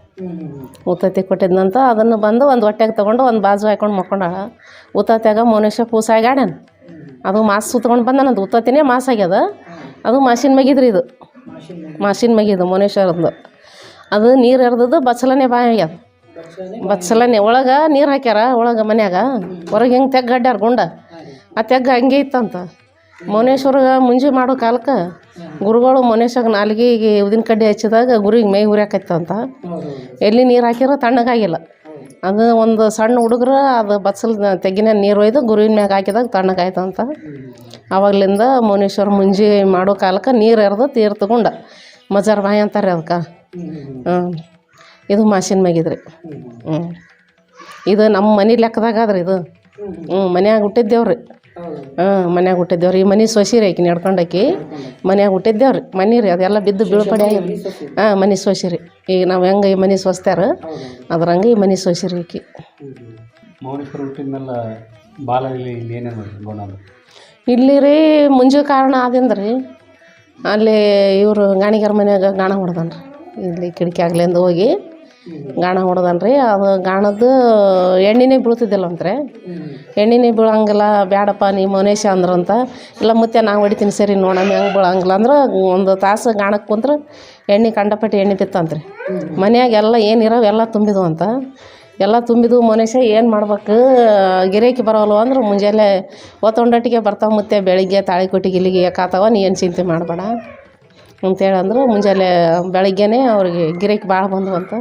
ಉತ್ತತ್ತಿ ಕೊಟ್ಟಿದ್ನಂತ ಅದನ್ನು ಬಂದು ಒಂದು ಹೊಟ್ಟೆಗೆ ತೊಗೊಂಡು ಒಂದು ಬಾಜು ಹಾಕೊಂಡು ಮಕ್ಕೊಂಡಾಳ ಉತ್ತತ್ಯಾಗ ಮೋನೇಶ್ವರ ಪೂಸ ಆಗ್ಯಾಡನ್ ಅದು ಮಾಸ್ ಸುತ್ಕೊಂಡು ಬಂದಾನಂತ. ಉತ್ತತ್ತಿನೇ ಮಾಸ್ ಆಗ್ಯದ. ಅದು ಮಾಸಿನ ಮಗಿದ್ರಿ ಇದು. ಮಾಸಿನ ಮಗಿದು ಮೋನೇಶ್ವರದ್ದು. ಅದು ನೀರು ಎರ್ದದು ಬಚ್ಚಲನೆ ಬಾಯಿ ಆಗ್ಯದ. ಬಚ್ಚಲನೆ. ಒಳಗೆ ನೀರು ಹಾಕ್ಯಾರ. ಒಳಗೆ ಮನ್ಯಾಗ. ಹೊರಗೆ ಹೆಂಗೆ ತೆಗ್ಗಡ್ಡ್ಯಾರ ಗುಂಡ. ಆ ತೆಗ್ಗ ಹಂಗೆ ಇತ್ತಂತ. ಮೌನೇಶ್ವರಗ ಮುಂಜಿ ಮಾಡೋ ಕಾಲಕ್ಕೆ ಗುರುಗಳು ಮೌನೇಶ್ವರ ನಾಲ್ಗೆಗೆ ಉದಿನ ಕಡ್ಡಿ ಹಚ್ಚಿದಾಗ ಗುರಿಗೆ ಮೈ ಉರಿಯಾಕೈತಂತ. ಎಲ್ಲಿ ನೀರು ಹಾಕಿರೋ ತಣ್ಣಗಾಗಿಲ್ಲ ಅದು ಒಂದು ಸಣ್ಣ ಹುಡುಗ್ರ ಅದು ಬಚ್ಚಲ್ ತೆಗಿನ ನೀರು ಒಯ್ದು ಗುರುವಿನ ಮ್ಯಾಗ ಹಾಕಿದಾಗ ತಣ್ಣಗಾಯ್ತಂತ ಆವಾಗಲಿಂದ ಮೌನೇಶ್ವರ ಮುಂಜಿ ಮಾಡೋ ಕಾಲಕ್ಕೆ ನೀರು ಎರೆದು ತೀರ್ ತಗೊಂಡ. ಮಜಾರ್ ಬಾಯಿ ಅಂತಾರೆ ಅದಕ್ಕೆ ಇದು ಮಾಸಿನ ಮ್ಯಾಗಿದ್ರಿ ಹ್ಞೂ ಇದು ನಮ್ಮ ಮನೆ ಲೆಕ್ಕದಾಗ ಅದ್ರಿ ಇದು. ಹ್ಞೂ ಮನ್ಯಾಗ ಹುಟ್ಟಿದ್ದೇವ್ರಿ. ಹಾಂ ಮನ್ಯಾಗ ಹುಟ್ಟಿದ್ದೇವ್ರಿ. ಈ ಮನೆ ಸೊಸಿರಿ ಆಕಿ ನಡ್ಕೊಂಡಾಕಿ. ಮನ್ಯಾಗ ಹುಟ್ಟಿದ್ದೇವ್ರಿ. ಮನೆ ರೀ ಅದೆಲ್ಲ ಬಿದ್ದು ಬೀಳ್ಪಡಿ ಆಗಿ ಹಾಂ ಮನೆ ಸೊಸಿರಿ ಈಗ ನಾವು ಹೆಂಗೆ ಈ ಮನೆ ಸೊಸ್ತಾರ ಅದ್ರಂಗೆ ಈ ಮನೆ ಆಕಿ. ಮೌನೇಶ್ವರ ಹುಟ್ಟಿದ ಮೇಲೆ ಬಾಲಲ್ಲಿ ಇಲ್ಲಿ ಏನೇನು ಗುಣ ಇಲ್ಲಿ ರೀ ಮುಂಜು ಕಾರಣ ಆದಿಂದ್ರಿ. ಅಲ್ಲಿ ಇವರು ಗಾಣಿಗರ ಮನ್ಯಾಗ ಗಾಣ ಹೊಡ್ದನ್ರಿ. ಇಲ್ಲಿ ಕಿಟಕಿ ಆಗ್ಲಿಂದ ಹೋಗಿ. ಗಾಣ ಹೊಡ್ದನ್ರಿ, ಅದು ಗಾಣದ್ದು ಎಣ್ಣೆನೇ ಬೀಳ್ತಿದ್ದಿಲ್ಲಂತ್ರೆ ಎಣ್ಣೆನೇ ಬೀಳಂಗಿಲ್ಲ, ಬ್ಯಾಡಪ್ಪ ನೀ ಮನೇಶ ಅಂದ್ರಂತ. ಇಲ್ಲ ಮತ್ತೆ ನಾನು ಹೊಡಿತೀನಿ ಸರಿ ನೋಡಮ್ಮ ಹೆಂಗೆ ಬೀಳಂಗಿಲ್ಲ ಅಂದ್ರೆ ಒಂದು ತಾಸು ಗಾಣಕ್ಕೆ ಕುಂತ್ರೆ ಎಣ್ಣೆ ಕಂಡಪಟ್ಟು ಎಣ್ಣೆ ಬಿತ್ತಂತ್ರಿ. ಮನ್ಯಾಗ ಎಲ್ಲ ಏನಿರೋ ಎಲ್ಲ ತುಂಬಿದ್ವು ಅಂತ. ಎಲ್ಲ ತುಂಬಿದ್ವು ಮನುಷ್ಯ ಏನು ಮಾಡ್ಬೇಕು? ಗಿರೇಕಿ ಬರೋಲ್ವ ಅಂದ್ರೆ ಮುಂಜಾನೆ ಒತ್ತೊಂಡಟ್ಟಿಗೆ ಬರ್ತಾವೆ ಮತ್ತೆ ಬೆಳಿಗ್ಗೆ ತಾಳಿಕೊಟ್ಟಿಗೆ ಇಲ್ಲಿಗೆ ಯಾಕಾತಾವ ನೀ ಏನು ಚಿಂತೆ ಮಾಡಬೇಡ. ಅಂತೇಳಿ ಅಂದ್ರೆ ಮುಂಜಾನೆ ಬೆಳಿಗ್ಗೆನೇ ಅವ್ರಿಗೆ ಗಿರೇಕಿ ಭಾಳ ಬಂದವಂತ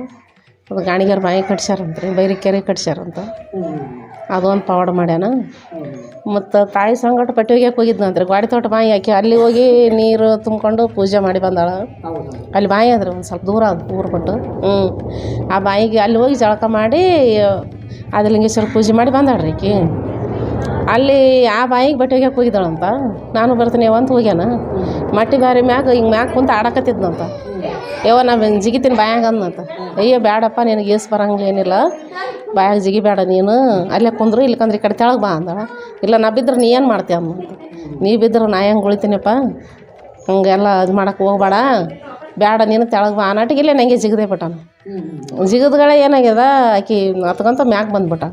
ಅದು ಗಾಣಿಗಾರ ಬಾಯಿ ಕಟ್ಸ್ಯಾರಂತ್ರಿ ಬೈರಿಕೆರೆ ಕಟ್ಸ್ಯಾರಂತ. ಅದೊಂದು ಪವಾಡ ಮಾಡ್ಯಾನ. ಮತ್ತು ತಾಯಿ ಸಂಗಟ ಪಟ್ಟಿ ಹೋಗಿದ್ನಂತ್ರಿ ಗಾಡಿ ತೋಟ ಬಾಯಿ ಹಾಕಿ ಅಲ್ಲಿ ಹೋಗಿ ನೀರು ತುಂಬಿಕೊಂಡು ಪೂಜೆ ಮಾಡಿ ಬಂದಾಳ. ಅಲ್ಲಿ ಬಾಯಿ ಅದ್ರಿ ಒಂದು ಸ್ವಲ್ಪ ದೂರ ಅದು ಊರು ಹ್ಞೂ ಆ ಬಾಯಿಗೆ ಅಲ್ಲಿ ಹೋಗಿ ಜಳಕ ಮಾಡಿ ಆದಿಲಿಂಗೇಶ್ವರ ಪೂಜೆ ಮಾಡಿ ಬಂದಾಳ್ರಿ ಆಕಿ ಅಲ್ಲಿ ಆ ಬಾಯಿಗೆ ಬಟ್ಟೆ ಹೋಗ್ಯಾಕೆ ಹೋಗಿದ್ದಾಳಂತ. ನಾನು ಬರ್ತೀನಿ ಅಂತ ಹೋಗ್ಯಾನ. ಮಟ್ಟಿ ಬಾರಿ ಮ್ಯಾಗ, ಹಿಂಗೆ ಮ್ಯಾಗ ಕುಂತ ಆಡಕತ್ತಿದ್ನಂತ. ಯವ ನಾನು ಜಿಗಿತೀನಿ, ಬಾಯಾಗ ಅಂದಂತ ಅಯ್ಯೋ ಬೇಡಪ್ಪ ನಿನಗೆ ಏಸು ಬರಂಗಿಲ್ಲ ಬಾಯಾಗ ಜಿಗಿಬೇಡ ನೀನು. ಅಲ್ಲೇ ಕುಂದ್ರು ಇಲ್ಕಂದ್ರೆ ಈ ಕಡೆ ತೆಳಗೆ ಬಾ ಅಂದಳ. ಇಲ್ಲ, ನಾ ಬಿದ್ರೆ ನೀ ಏನು ಮಾಡ್ತೀಯ ಅಂದಂತ ನೀ ಬಿದ್ರೆ ನಾ ಹೆಂಗೆ ಉಳಿತೀನಪ್ಪ? ಹಂಗೆಲ್ಲ ಇದು ಮಾಡೋಕೆ ಹೋಗ್ಬೇಡ. ಬೇಡ ನೀನು ತೆಳಗೆ ಬಾ. ನಾಟಿಗೆ ಇಲ್ಲೇ ನನಗೆ ಜಿಗದೆ ಬಿಟ್ಟಾನ. ಜಿಗದ್ಗಳೇ ಏನಾಗ್ಯದ, ಆಕಿ ಹತ್ಕೊಂತ ಮ್ಯಾಗ ಬಂದ್ಬಿಟ್ಟ.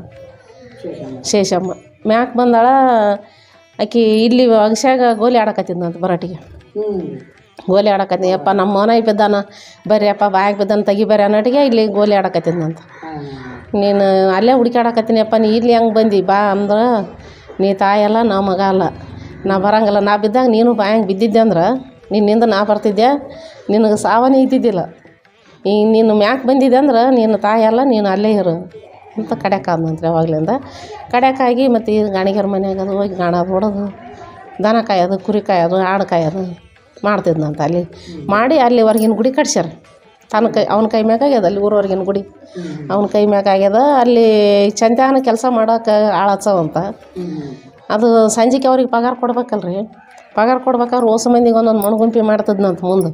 ಶೇಷಮ್ಮ. ಮ್ಯಾಕ್ ಬಂದಾಳ, ಆಕಿ ಇಲ್ಲಿ ಅಗಸ್ಯಾಗ ಗೋಲಿ ಆಡಕತ್ತಿದ್ನಂತ ಬರಾಟಿಗೆ ಗೋಲಿ ಆಡಕತ್ತಿ ಅಪ್ಪ ನಮ್ಮ ಮೋನ ಬಿದ್ದಾನ, ಬರ್ರಿ ಅಪ್ಪ ಬಾಯಾಗ ಬಿದ್ದಾನ, ತೆಗಿ ಬರ್ರಿ ಅನ್ನೋಟಿಗೆ ಇಲ್ಲಿ ಗೋಲಿ ಆಡಕತ್ತಿದ್ನಂತ ನೀನು ಅಲ್ಲೇ ಹುಡುಕಾಡಕತ್ತೀನಿ ಅಪ್ಪ ನೀ ಇಲ್ಲಿ ಹೆಂಗೆ ಬಂದು, ಬಾ ಅಂದ್ರೆ, ನೀ ತಾಯಲ್ಲ ನಾ ಮಗ ಅಲ್ಲ, ನಾ ಬರಂಗಿಲ್ಲ, ನಾ ಬಿದ್ದಾಗ ನೀನು ಬಾಯಂಗೆ ಬಿದ್ದಿದ್ದೆ ಅಂದ್ರೆ, ನಿನ್ನಿಂದ ನಾ ಬರ್ತಿದ್ದೆ, ನಿನಗೆ ಸಾವನೇ ಇದ್ದಿದ್ದಿಲ್ಲ. ಈಗ ನೀನು ಮ್ಯಾಕ್ ಬಂದಿದ್ದೆ ಅಂದ್ರೆ, ನೀನು ತಾಯಲ್ಲ ನೀನು ಅಲ್ಲೇ ಇರು. ಅಂತ ಕಡ್ಯಾಕಾದ್ನಂತ್ರಿ ಅವಾಗ್ಲಿಂದ ಕಡ್ಯಾಕಾಗಿ ಮತ್ತು ಈ ಗಾಣಿಗರ ಮನ್ಯಾಗ ಅದು ಹೋಗಿ ಗಾಣ ಹೊಡೋದು ದನ ಕಾಯೋದು, ಕುರಿ ಕಾಯೋದು, ಆಡು ಕಾಯೋದು ಮಾಡ್ತಿದ್ನಂತ ಅಲ್ಲಿ. ಮಾಡಿ ಅಲ್ಲಿ ಹೊರ್ಗಿನ ಗುಡಿ ಕಟ್ಸ್ಯಾರ. ತನ್ನ ಕೈ, ಅವನ ಕೈ ಮ್ಯಾಗ ಆಗ್ಯದ ಅಲ್ಲಿ ಊರವರ್ಗಿನ ಗುಡಿ. ಅವನ ಕೈ ಮ್ಯಾಗ ಆಗ್ಯದ ಅಲ್ಲಿ ಚಂದ್ಯಾನ ಕೆಲಸ ಮಾಡೋಕೆ ಆಳತ್ಸವ ಅಂತ. ಅದು ಸಂಜೆಗೆ ಅವ್ರಿಗೆ ಪಗಾರ ಕೊಡ್ಬೇಕಲ್ರಿ. ಪಗಾರ ಕೊಡ್ಬೇಕಾದ್ರೆ ಓಸು ಮಂದಿಗೆ ಒಂದೊಂದು ಮಣ್ಗುಂಪಿ ಮಾಡ್ತಿದ್ನಂತ ಮುಂದೆ.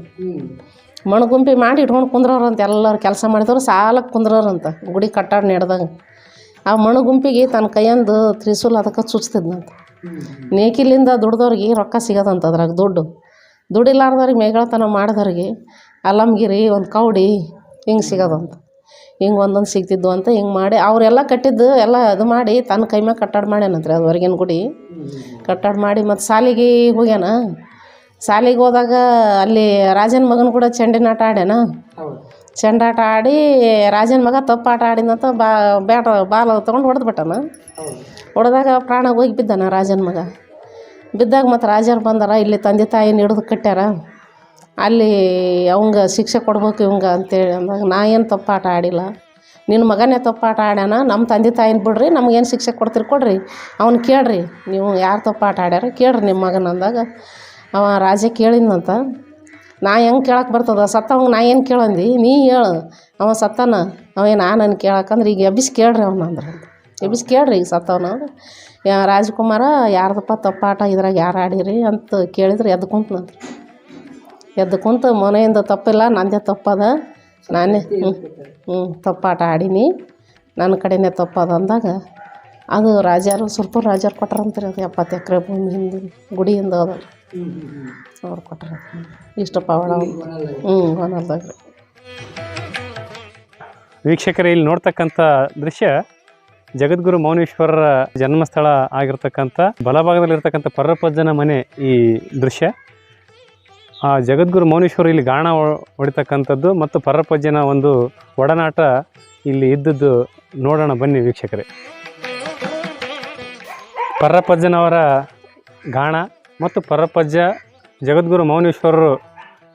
ಮಣ್ಗುಂಪಿ ಮಾಡಿ ಇಟ್ಕೊಂಡು ಕುಂದ್ರವ್ರಂತ ಎಲ್ಲರೂ ಕೆಲಸ ಮಾಡಿದವರು ಸಾಲಕ್ಕೆ ಕುಂದ್ರವ್ರಂತ ಗುಡಿ ಕಟ್ಟಾಡ ನೆಡ್ದಂಗೆ. ಆ ಮಣಗುಂಪಿಗೆ ತನ್ನ ಕೈಯಂದು ತ್ರಿಸೂಲ್ ಅದಕ್ಕೆ ಚುಚ್ತಿದ್ನಂತ. ನೇಕಿಲಿಂದ ದುಡ್ದವ್ರಿಗೆ ರೊಕ್ಕ ಸಿಗೋದಂತ ಅದ್ರಾಗ ದುಡ್ಡು. ದುಡ್ಡಿಲ್ಲಾರ್ದವ್ರಿಗೆ ಮೇಗಳತನ ಮಾಡಿದವ್ರಿಗೆ ಅಲ್ಲಮ್ಗಿರಿ ಒಂದು ಕೌಡಿ ಹಿಂಗೆ ಸಿಗೋದಂತ. ಹಿಂಗೆ ಒಂದೊಂದು ಸಿಗ್ತಿದ್ವು ಅಂತ ಹಿಂಗೆ ಮಾಡಿ ಅವರೆಲ್ಲ ಕಟ್ಟಿದ್ದು ಎಲ್ಲ ಅದು ಮಾಡಿ ತನ್ನ ಕೈ ಮ್ಯಾಗ ಕಟ್ಟಾಡ್ ಮಾಡ್ಯಾನಂತ್ರಿ ಅದು ಹೊರಗಿನ ಗುಡಿ ಕಟ್ಟಾಡ್ ಮಾಡಿ ಮತ್ತು ಸಾಲಿಗೆ ಹೋಗ್ಯಾನ. ಸಾಲಿಗೆ ಹೋದಾಗ ಅಲ್ಲಿ ರಾಜನ ಮಗನ ಕೂಡ ಚೆಂಡಿನಾಟ ಆಡ್ಯಾನ. ಚೆಂಡಾಟ ಆಡಿ ರಾಜನ ಮಗ ತಪ್ಪು ಆಟ ಆಡಿದಂತ ಬಾ ಬ್ಯಾಟ ಬಾಲ್ ತೊಗೊಂಡು ಹೊಡೆದ್ಬಿಟ್ಟಾನ ಹೊಡೆದಾಗ ಪ್ರಾಣ ಹೋಗಿ ಬಿದ್ದಾನ ರಾಜನ ಮಗ. ಬಿದ್ದಾಗ ಮತ್ತು ರಾಜರು ಬಂದಾರ ಇಲ್ಲಿ ತಂದೆ ತಾಯಿನ ಹಿಡಿದು ಕಟ್ಟ್ಯಾರ. ಅಲ್ಲಿ ಅವಂಗ ಶಿಕ್ಷೆ ಕೊಡ್ಬೇಕು ಇವಂಗ ಅಂತೇಳಿ ಅಂದಾಗ ನಾ ಏನು ತಪ್ಪು ಆಟ ಆಡಿಲ್ಲ. ನಿನ್ನ ಮಗನೇ ತಪ್ಪು ಆಟ ಆಡ್ಯಾನ ನಮ್ಮ ತಂದೆ ತಾಯಿನ ಬಿಡ್ರಿ ಏನು ಶಿಕ್ಷೆ ಕೊಡ್ತೀರಿ ಕೊಡ್ರಿ. ಅವ್ನು ಕೇಳ್ರಿ ನೀವು ಯಾರು ತಪ್ಪು ಆಟ ಆಡ್ಯಾರ ಕೇಳ್ರಿ ನಿಮ್ಮ ಮಗನ ಅಂದಾಗ ಅವ ರಾಜ ಕೇಳಿದ್ನಂತ, ನಾ ಹೆಂಗೆ ಕೇಳಕ್ಕೆ ಬರ್ತದ? ಸತ್ತವಂಗೆ ನಾ ಏನು ಕೇಳಂದು? ನೀ ಹೇಳು. ಅವ ಸತ್ತಾನ ಅವೇನು ನಾನು ಕೇಳಕ್ಕಂದ್ರೆ ಈಗ ಎಬ್ಬಿಸಿ ಕೇಳ್ರಿ ಅವನ ಅಂದ್ರೆ. ಎಬ್ಬಿಸಿ ಕೇಳ್ರಿ ಈಗ ಸತ್ತವನ ರಾಜಕುಮಾರ ರಾಜ್ಕುಮಾರ, ಯಾರ್ದಪ್ಪ ತಪ್ಪಾಟ ಇದ್ರಾಗ ಯಾರು ಆಡಿರಿ? ಅಂತ ಕೇಳಿದ್ರೆ ಎದ್ದು ಕುಂತ್ನಂತ ಎದ್ದು ಕುಂತು ಮನೆಯಿಂದ ತಪ್ಪಿಲ್ಲ, ನಂದೇ ತಪ್ಪದ. ನಾನೇ ಹ್ಞೂ ಹ್ಞೂ ತಪ್ಪಾಟ ಆಡೀನಿ. ನನ್ನ ಕಡೆನೇ ತಪ್ಪದ ಅಂದಾಗ ಅದು ರಾಜರು ಸ್ವಲ್ಪ ರಾಜರು ಕೊಟ್ರಂತ್ರಿ ಅದು ಎಪ್ಪತ್ತು ಎಕರೆ ಭೂಮಿ ಹಿಂದಿನ ಗುಡಿಯಿಂದ ಅದ. ಅವ್ರು ಕೊಟ್ರ. ಇಷ್ಟ ಅವಳ. ಹ್ಞೂ ವೀಕ್ಷಕರೇ ಇಲ್ಲಿ ನೋಡ್ತಕ್ಕಂಥ ದೃಶ್ಯ ಜಗದ್ಗುರು ಮೌನೇಶ್ವರರ ಜನ್ಮಸ್ಥಳ ಆಗಿರ್ತಕ್ಕಂಥ ಬಲಭಾಗದಲ್ಲಿರ್ತಕ್ಕಂಥ ಪರ್ರಪಜ್ಜನ ಮನೆ ಈ ದೃಶ್ಯ. ಆ ಜಗದ್ಗುರು ಮೌನೇಶ್ವರ ಇಲ್ಲಿ ಗಾಣ ಹೊಡಿತಕ್ಕಂಥದ್ದು ಮತ್ತು ಪರ್ರಪಜ್ಜನ ಒಂದು ಒಡನಾಟ ಇಲ್ಲಿ ಇದ್ದದ್ದು ನೋಡೋಣ ಬನ್ನಿ ವೀಕ್ಷಕರೇ. ಪರ್ರಪಜ್ಜನವರ ಗಾಣ ಮತ್ತು ಪರ್ರಪ್ಪಜ್ಜ ಜಗದ್ಗುರು ಮೌನೇಶ್ವರರು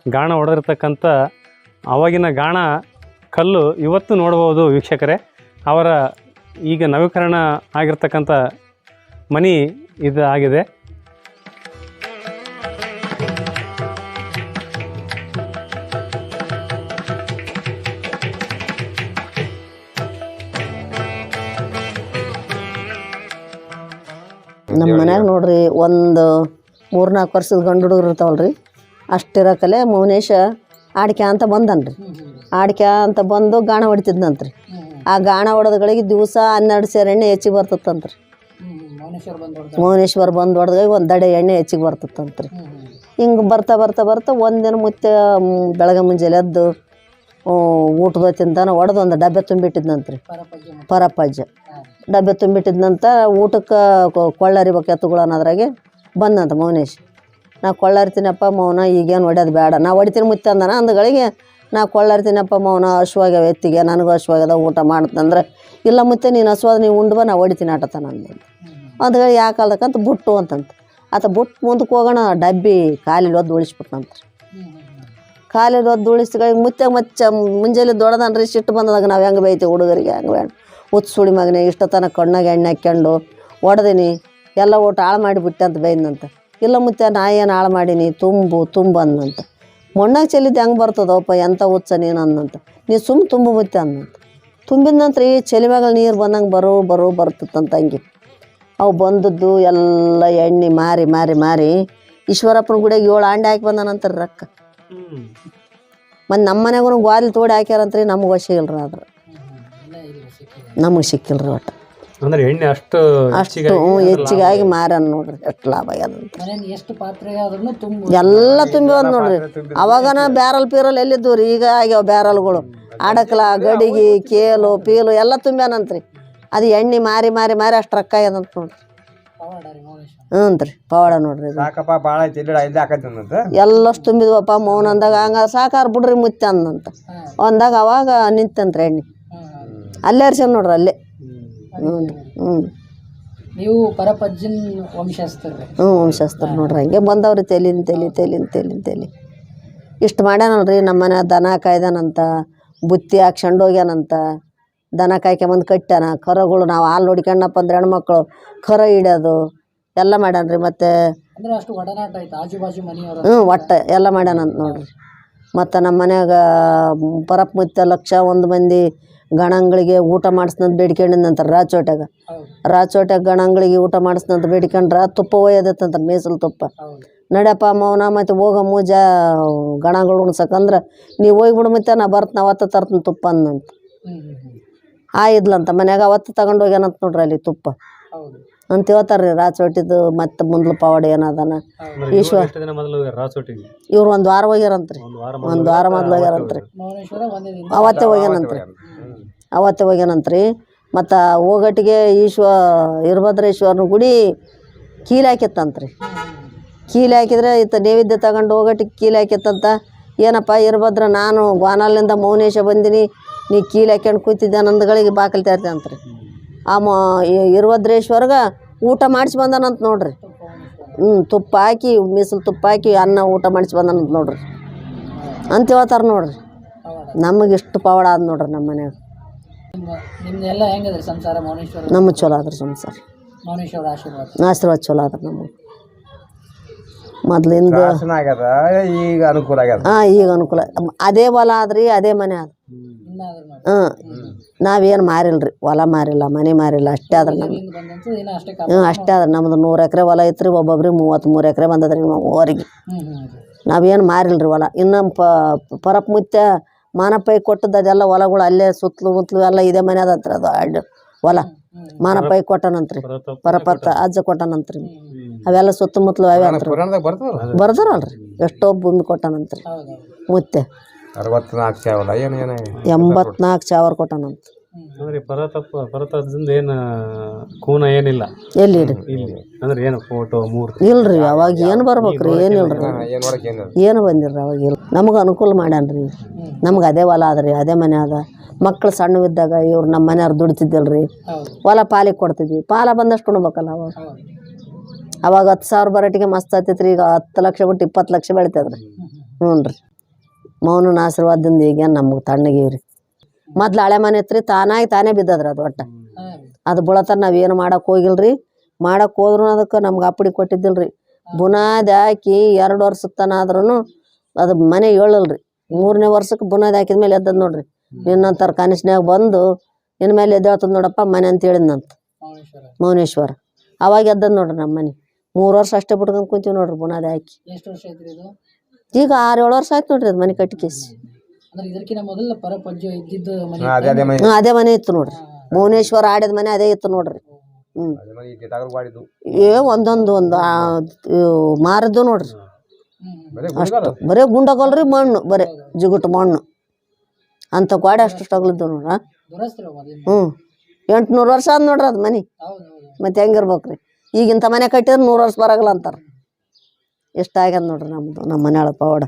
ಗಾಣ ಹೊಡೆದಿರ್ತಕ್ಕಂಥ ಆವಾಗಿನ ಗಾಣ ಕಲ್ಲು ಇವತ್ತು ನೋಡ್ಬೋದು ವೀಕ್ಷಕರೇ. ಅವರ ಈಗ ನವೀಕರಣ ಆಗಿರ್ತಕ್ಕಂಥ ಮನಿ ಇದು ಆಗಿದೆ ನಮ್ಮ ಮನ್ಯಾಗ ನೋಡ್ರಿ ಒಂದು ಮೂರ್ನಾಲ್ಕು ವರ್ಷದ ಗಂಡು ಹುಡುಗರು ಇರ್ತಾವಲ್ರಿ. ಅಷ್ಟಿರಕಲೆ ಮೌನೇಶ ಆಡಿಕೆ ಅಂತ ಬಂದನ್ರಿ. ಆಡಿಕೆ ಅಂತ ಬಂದು ಗಾಣ ಹೊಡಿತಿದ್ನಂತ್ರಿ. ಆ ಗಾಣ ಹೊಡೆದಗಳಿಗೆ ದಿವಸ ಹನ್ನೆರಡು ಸೇರು ಎಣ್ಣೆ ಹೆಚ್ಚಿಗೆ ಬರ್ತದಂತ್ರಿ ಮೌನೇಶ್ವರ್ ಬಂದು ಹೊಡೆದಾಗ ಒಂದು ದಡೆ ಎಣ್ಣೆ ಹೆಚ್ಚಿಗೆ ಬರ್ತದಂತ್ರಿ ಹಿಂಗೆ ಬರ್ತಾ ಬರ್ತಾ ಬರ್ತಾ ಒಂದಿನ ಮುತ್ತೆ ಬೆಳಗ್ಗೆ ಮುಂಜಾನೆ ಎದ್ದು ಊಟದ ತಿಂತಾನ ಹೊಡೆದು ಒಂದು ಡಬ್ಬೆ ತುಂಬಿಟ್ಟಿದ್ನಂತ್ರಿ. ಪರಪಜ್ಜ ಡಬ್ಬೆ ತುಂಬಿಟ್ಟಿದ್ನಂತ ಊಟಕ್ಕೆ ಕೊಳ್ಳರಿಬೇಕು ಎತ್ತುಗಳು ಅನ್ನೋದ್ರಾಗೆ ಬಂದಂತ ಮೌನೇಶ್. ನಾ ಕೊಳ್ಳರ್ತೀನಪ್ಪ ಮೌನ, ಈಗೇನು ಹೊಡ್ಯೋದು ಬೇಡ ನಾ ಹೊಡಿತೀನಿ ಮುತ್ತೆ ಅಂದನ, ಅಂದಗಳಿಗೆ ನಾ ಕೊಳ್ಳರ್ತೀನಪ್ಪ ಮೌನ ಹಸುವಾಗ್ಯಾವ ಎತ್ತಿಗೆ, ನನಗೂ ಹಸುವಾಗ್ಯದ ಊಟ ಮಾಡ್ತಂದ್ರೆ ಇಲ್ಲ ಮುತ್ತೆ, ನೀನು ಹಸುವಾದ ನೀವು ಉಂಡು ನಾ ಹೊಡಿತೀನಿ ಆಟತ ನಂದು ಅಂದ್ಗಳು ಯಾಕೆ ಬುಟ್ಟು ಅಂತಂತ. ಆತ ಬುಟ್ಟು ಮುಂದಕ್ಕೆ ಹೋಗೋಣ, ಡಬ್ಬಿ ಕಾಲಿಲ್ ಒದ್ದು ಉಳಿಸ್ಬಿಟ್ನಂತ ಕಾಲಿಲ್ ಒದ್ದು ಉಳಿಸ್ಗಳಿಗೆ ಮುತ್ತೆ ಮತ್ತೆ ಮುಂಜಾನೆ ದೊಡ್ಡದನ್ರಿ ಸಿಟ್ಟು ಬಂದಾಗ ನಾವು ಹೆಂಗೆ ಬೈತೀವಿ ಹುಡುಗರಿಗೆ ಹಂಗೆ ಬೇಡ. ಹುಚ್ಚು ಸುಳಿ ಮಗನೇ, ಇಷ್ಟ ತನಕ ಕಣ್ಣಾಗ ಎಣ್ಣೆ ಹಾಕ್ಕೊಂಡು ಒಡ್ದೀನಿ, ಎಲ್ಲ ಊಟ ಹಾಳು ಮಾಡಿಬಿಟ್ಟೆ ಅಂತ ಬೈದಂತ ಇಲ್ಲ ಮುತ್ತೆ, ನಾ ಏನು ಹಾಳು ಮಾಡೀನಿ, ತುಂಬು ತುಂಬು ಅಂದಂತ ಮಣ್ಣಾಗ ಚೆಲ್ಲಿದ್ದು ಹೆಂಗೆ ಬರ್ತದಪ್ಪ ಎಂಥ ಹುಚ್ಚ ನೀನು ಅಂದಂತ ನೀ ಸುಮ್ಮ ತುಂಬು ಮುತ್ತೆ ಅಂದಂತ ತುಂಬಿದ ನಂತರ ಈ ಚೆಲಿಮ್ಯಾಗ ನೀರು ಬಂದಂಗೆ ಬರೋ ಬರೋ ಬರ್ತದಂತ ಹಂಗೆ. ಅವು ಬಂದದ್ದು ಎಲ್ಲ ಎಣ್ಣೆ ಮಾರಿ ಮಾರಿ ಮಾರಿ. ಈಶ್ವರಪ್ಪನ ಗುಡಿಯಾಗ ಏಳು ಆಂಡೆ ಹಾಕಿ ಬಂದಾನಂತಾರ ರೊಕ್ಕ. ಮತ್ತು ನಮ್ಮ ಮನೆಗೂ ಗ್ವಾಲಿ ತೋಡಿ ಹಾಕ್ಯಾರಂತ್ರಿ ನಮ್ಗೆ ವಶ ಇಲ್ರಿ ಅದ್ರ ನಮಗೆ ಸಿಕ್ಕಿಲ್ರಿ ಒಟ್ಟು. ಅಂದ್ರೆ ಎಣ್ಣೆ ಅಷ್ಟು ಅಷ್ಟು ಹೆಚ್ಚಿಗಾಗಿ ಮಾರನ್ ನೋಡ್ರಿ ಎಷ್ಟು ಲಾಭ ಆಗ್ಯದಂತ. ಎಷ್ಟು ಪಾತ್ರೆ ಆದ್ರೂ ತುಂಬ ಎಲ್ಲ ತುಂಬಿ ಹೋದ್ ನೋಡ್ರಿ. ಅವಾಗನ ಬ್ಯಾರಲ್ ಪೀರಲ್ ಎಲ್ಲಿದ್ದು ರೀ ಈಗ ಆಗ್ಯಾವ ಬ್ಯಾರಲ್ಗಳು. ಆಡಕಲ ಗಡಿಗೆ ಕೇಲು ಪೀಲು ಎಲ್ಲ ತುಂಬ್ಯಾನಂತ್ರಿ. ಅದು ಎಣ್ಣೆ ಮಾರಿ ಮಾರಿ ಮಾರಿ ಅಷ್ಟು ರೊಕ್ಕ ಆಗ್ಯದಂತ ನೋಡ್ರಿ. ಹ್ಞೂ ರೀ ಪವಾಡ ನೋಡ್ರಿ ಇದು. ಸಾಕಪ್ಪ ಭಾಳ ಐತಿ ಇಲ್ಲಿ ಐದು ಹಾಕತ್ತಂತ ಎಲ್ಲಷ್ಟು ತುಂಬಿದ್ವಪ್ಪ ಮೌನ ಅಂದಾಗ ಹಂಗ ಸಾಕಾರ ಬಿಡ್ರಿ ಮುತ್ತೆ ಅಂದಂತ. ಅಂದಾಗ ಅವಾಗ ನಿಂತಂತ್ರಿ ಎಣ್ಣೆ. ಅಲ್ಲೇ ಹರ್ಸ್ಯಾನ ನೋಡ್ರಿ ಅಲ್ಲೇ. ಹ್ಞೂ ಹ್ಞೂ ನೀವು ಪರಪಜ್ಜನ್ ವಂಶಸ್ಥರ್ರಿ ಹ್ಞೂ ವಂಶಸ್ತ್ರ ನೋಡ್ರಿ ಹಂಗೆ ಬಂದವ್ರಿ ತೆಲಿನ ತೆಲಿ ತೆಲಿನ ತೆಲಿನ ತೆಲಿ. ಇಷ್ಟು ಮಾಡ್ಯಾನಲ್ರಿ ನಮ್ಮ ಮನೆ ದನ ಕಾಯ್ದಾನಂತ ಬುತ್ತಿ ಹಾಕ್ಸ್ಕೊಂಡು ಹೋಗ್ಯಾನಂತ. ದನ ಕಾಯ್ಕೊಂಬಂದು ಕಟ್ಟ್ಯಾನ ಕರಗಳು ನಾವು ಹಾಲು ನೋಡ್ಕೊಂಡಪ್ಪ ಅಂದ್ರೆ ಹೆಣ್ಮಕ್ಳು ಕರ ಇಡೋದು ಎಲ್ಲ ಮಾಡ್ಯಾನ್ರಿ ಮತ್ತು ಹ್ಞೂ ಒಟ್ಟು ಎಲ್ಲ ಮಾಡ್ಯಾನಂತ ನೋಡ್ರಿ. ಮತ್ತು ನಮ್ಮ ಮನ್ಯಾಗ ಪರಪ್ ಮುತ್ತ ಲಕ್ಷ ಒಂದು ಮಂದಿ ಗಣಂಗಳಿಗೆ ಊಟ ಮಾಡಿಸ್ನಂತ ಬೇಡ್ಕೊಂಡಿದ್ದಂತಾರೆ ರಾಚೋಟ್ಯಾಗ ರಾಚೋಟ್ಯಾಗ ಗಣಂಗಳಿಗೆ ಊಟ ಮಾಡಿಸ್ನಂತ ಬೇಡ್ಕೊಂಡ್ರೆ ತುಪ್ಪ ಒಯ್ಯದತ್ತಂತ ಮೇಸಲು ತುಪ್ಪ. ನಡೆಯಪ್ಪ ಮೌನ ಮತ್ತು ಹೋಗ ಮೂಜ ಗಣಗಳು ಉಣ್ಸಕಂದ್ರೆ ನೀವು ಹೋಗ್ಬಿಡು ಮತ್ತೆ ನಾ ಬರ್ತೀನಿ ಅವತ್ತು ತರ್ತೀನಿ ತುಪ್ಪ ಅಂದಂತ ಹ್ಮ್ ಇದ್ಲಂತ ಮನ್ಯಾಗ ಅವತ್ತು ತಗೊಂಡು ಹೋಗ್ಯಾನಂತ ನೋಡ್ರಿ ಅಲ್ಲಿ ತುಪ್ಪ. ಹೌದು. ಅಂತ ಹೇಳ್ತಾರ್ರಿ ರಾಚೋಟಿದು ಮತ್ತೆ ಮುಂದ್ಲು ಪಾವಾಡಿ ಏನದನ. ಈಶ್ವರ ಇವ್ರು ಒಂದು ವಾರ ಹೋಗ್ಯಾರಂತ್ರಿ. ಒಂದು ವಾರ ಒಂದು ವಾರ ಮೊದ್ಲು ಹೋಗ್ಯಾರಂತ್ರಿ. ಅವತ್ತೇ ಹೋಗ್ಯಾನಂತ್ರಿ. ಅವತ್ತೇ ಹೋಗ್ಯಾನಂತ್ರಿ. ಮತ್ತು ಹೋಗಟ್ಟಿಗೆ ಈಶ್ವ ವೀರಭದ್ರೇಶ್ವರನ ಗುಡಿ ಕೀಲಿ ಹಾಕಿತ್ತಂತ್ರಿ. ಕೀಲಿ ಹಾಕಿದ್ರೆ ಈತ ನೈವೇದ್ಯ ತಗೊಂಡು ಹೋಗಟ್ಟಿಗೆ ಕೀಲಿ ಹಾಕಿತ್ತಂತ ಏನಪ್ಪ ವೀರಭದ್ರ ನಾನು ಗ್ವಾನಾಲಿಂದ ಮೌನೇಶ ಬಂದೀನಿ ನೀ ಕೀಲಿ ಹಾಕ್ಯಂಡು ಕೂತಿದ್ದೆ ನಂದುಗಳಿಗೆ ಬಾಕಲ್ ರೀ. ಆ ಮ ಇರುವದ್ರೇಶ್ವರ್ಗೆ ಊಟ ಮಾಡಿಸಿ ಬಂದನಂತ ನೋಡ್ರಿ. ಹ್ಞೂ ತುಪ್ಪ ಹಾಕಿ ಮೀಸಲು ತುಪ್ಪ ಹಾಕಿ ಅನ್ನ ಊಟ ಮಾಡಿಸಿ ಬಂದನಂತ ನೋಡ್ರಿ. ಅಂತ ಹೇಳ್ತಾರೆ ನೋಡ್ರಿ. ನಮಗೆ ಇಷ್ಟು ಪವಾಡ ಆದ ನೋಡ್ರಿ ನಮ್ಮ ಮನ್ಯಾಗ. ನಿಮ್ಮ ನಿಮ್ದೆಲ್ಲ ಹೆಂಗದ್ರಿ ಸಂಸಾರ ಮೌನೇಶ್ವರ? ನಮ್ಮ ಚಲೋ ಆದ್ರಿ ಸಂಸಾರ. ಮೌನೇಶ್ವರ ಆಶೀರ್ವಾದ. ಆಶೀರ್ವಾದ ಚಲೋ ಆದ್ರಿ ನಮಗೆ. ಮೊದ್ಲಿಂದ ಈಗ ಅನುಕೂಲ ಆಗ್ಯದ? ಹಾಂ ಈಗ ಅನುಕೂಲ. ಅದೇ ಹೊಲ ಆದ್ರಿ ಅದೇ ಮನೆ ಆದ ಹ್ಞೂ ನಾವೇನು ಮಾರಿಲ್ರಿ ಹೊಲ ಮಾರಿಲ್ಲ ಮನೆ ಮಾರಿಲ್ಲ ಅಷ್ಟೇ ಆದ್ರೆ ಅಷ್ಟೇ ಹ್ಞೂ ಅಷ್ಟೇ ಆದ್ರೆ ನಮ್ದು ನೂರು ಎಕರೆ ಹೊಲ ಐತ್ರಿ ಒಬ್ಬೊಬ್ರಿಗೆ ಮೂವತ್ತ್ಮೂರು ಎಕರೆ ಬಂದದ್ರಿ ನಮ್ಮ ಊರಿಗೆ. ನಾವೇನು ಮಾರಿಲ್ರಿ ಹೊಲ. ಇನ್ನು ಪ ಪರಪ್ ಮುತ್ಯ ಮಾನಪ್ಪೈ ಕೊಟ್ಟದ್ದು ಅದೆಲ್ಲ ಹೊಲಗಳು ಅಲ್ಲೇ ಸುತ್ತಲೂ ಮುತ್ತಲು ಎಲ್ಲ ಇದೇ ಮನೆ ಅದಂತ್ರಿ ಅದು ಅಡ್ಡ ಹೊಲ. ಮಾನಪ್ಪೈ ಕೊಟ್ಟನಂತ್ರಿ ಪರಪತ್ತ ಅಜ್ಜ ಕೊಟ್ಟನಂತ್ರಿ. ಅವೆಲ್ಲ ಸುತ್ತಮುತ್ತಲು ಅವೇ ಅಂತ ಬರ್ದಾರಲ್ರಿ ಎಷ್ಟೋ ಭೂಮಿ ಕೊಟ್ಟನಂತ್ರಿ. ಮುತ್ತೆ ಅರವತ್ನಾಲ್ಕು ಸಾವಿರ ಏನು ಏನ? ಎಂಬತ್ನಾಲ್ಕು ಸಾವಿರ ಕೊಟ್ಟನಂತ. ಅಂದ್ರೆ ಏನು ಕೂನ ಏನಿಲ್ಲ? ಎಲ್ಲಿ ಇಡ್ರಿ ಇಲ್ಲಿ. ಅಂದ್ರೆ ಏನು ಫೋಟೋ ಮೂರ್ತಿ? ಇಲ್ರಿ ಅವಾಗ ಏನು ಬರ್ಬೇಕ್ರಿ ಏನಿಲ್ರಿ? ಏನು ನೋಡಕ್ಕೆ ಏನು ಏನು ಬಂದಿಲ್ರಿ ಅವಾಗ ಇಲ್ಲ. ನಮಗೆ ಅನುಕೂಲ ಮಾಡ್ಯಾನ್ರಿ. ನಮ್ಗೆ ಅದೇ ಹೊಲ ಅದ್ರಿ ರೀ ಅದೇ ಮನೆ ಅದ ಮಕ್ಳು ಸಣ್ಣವಿದ್ದಾಗ ಇವ್ರು ನಮ್ಮ ಮನೆಯವ್ರು ದುಡಿತಿದ್ದಿಲ್ರಿ. ಹೊಲ ಪಾಲಿಗೆ ಕೊಡ್ತಿದ್ವಿ. ಪಾಲ ಬಂದಷ್ಟು ಉಣ್ಬೇಕಲ್ಲ ಅವಾಗ. ಅವಾಗ ಹತ್ತು ಸಾವಿರ ಬರಟಿಗೆ ಮಸ್ತ್ ಆತೈತ್ರಿ ಈಗ ಹತ್ತು ಲಕ್ಷ ಬಿಟ್ಟು ಇಪ್ಪತ್ತು ಲಕ್ಷ ಬೆಳಿತದ್ರಿ ಹ್ಞೂ ರೀ ಮೌನನ ಆಶೀರ್ವಾದದಿಂದ ಈಗ ನಮ್ಗೆ ತಣ್ಣಗೀವ್ರಿ ಮೊದ್ಲು ಹಳೆ ಮನೆ ಇತ್ರಿ, ತಾನಾಗಿ ತಾನೇ ಬಿದ್ದದ್ರಿ ಅದು ಒಟ್ಟು. ಅದು ಬುಳತನ ನಾವೇನು ಮಾಡಕ್ಕೆ ಹೋಗಿಲ್ರಿ. ಮಾಡಕ್ಕೆ ಹೋದ್ರು ಅದಕ್ಕೆ ನಮ್ಗೆ ಅಪ್ಪಡಿ ಕೊಟ್ಟಿದ್ದಿಲ್ರಿ. ಬುನಾದಿ ಹಾಕಿ ಎರಡು ವರ್ಷದ ತನ ಆದ್ರೂ ಅದು ಮನೆ ಹೇಳಲ್ರಿ ಮೂರನೇ ವರ್ಷಕ್ಕೆ ಬುನಾದಿ ಹಾಕಿದ ಮೇಲೆ ಎದ್ದದ್ ನೋಡ್ರಿ. ನಿನ್ನಂತರ ಕನಸಿನ್ಯಾಗ ಬಂದು ನಿನ್ನ ಮೇಲೆ ಎದ್ದೇಳ್ತದ ನೋಡಪ್ಪ, ಮನೆ ಅಂತ ಹೇಳಿದ್ನಂತ. ಮೌನೇಶ್ವರ. ಅವಾಗ ಎದ್ದದ್ ನೋಡ್ರಿ ನಮ್ಮ ಮನೆ. ಮೂರು ವರ್ಷ ಅಷ್ಟೇ ಬಿಟ್ಕೊಂಡು ಕುಂತೀವಿ ನೋಡ್ರಿ ಬುನಾದಿ ಹಾಕಿ. ಈಗ ಆರು ಏಳು ವರ್ಷ ಆಯ್ತು ನೋಡ್ರಿ ಅದು ಮನೆ ಕಟ್ಟಿಕೇಸಿ. ಅಂದ್ರೆ ಇದಕ್ಕಿಂತ ಮೊದಲ ಪರಪಜ್ಜು ಇದ್ದಿದ್ದು ಮನೆ ಅದೇ ಅದೇ ಮನೆ. ಹ್ಞೂ ಅದೇ ಮನೆ ಇತ್ತು ನೋಡ್ರಿ. ಭುವನೇಶ್ವರ ಆಡಿದ ಮನೆ ಅದೇ ಇತ್ತು ನೋಡ್ರಿ. ಹ್ಞೂ ಅದೇ ಮನೆ ಇದ್ದೆ ತಗದು ಮಾಡಿದ್ದು ಏ ಒಂದೊಂದು ಒಂದು ಆ, ಇವು ಮಾರಿದ್ದು ನೋಡ್ರಿ. ಹ್ಮ್. ಬರೀ ಅಷ್ಟು. ಬರೇ ಗುಂಡಗಲ್ರಿ ಮಣ್ಣು ಬರೇ ಜಿಗುಟು ಮಣ್ಣು. ಅಂತ ಗೋಡೆ ಅಷ್ಟು ತಗಲಿದ್ದು ನೋಡ್ರ. ಹ್ಮ್. ಹ್ಞೂ ಎಂಟ್ನೂರು ವರ್ಷ ಆದ್ ನೋಡ್ರಿ ಅದು ಮನೆ. ಹೌದು ಹೌದು. ಮತ್ತೆ ಹೆಂಗಿರ್ಬೇಕ್ರಿ? ಈಗಿಂತ ಮನೆ ಕಟ್ಟಿದ್ರೆ ನೂರು ವರ್ಷ ಬರಗಲ್ಲ ಅಂತಾರೆ. ಎಷ್ಟು ಆಗ್ಯದ ನೋಡ್ರಿ ನಮ್ಮದು ನಮ್ಮ ಮನೆಯೊಳ ಪವಾಡ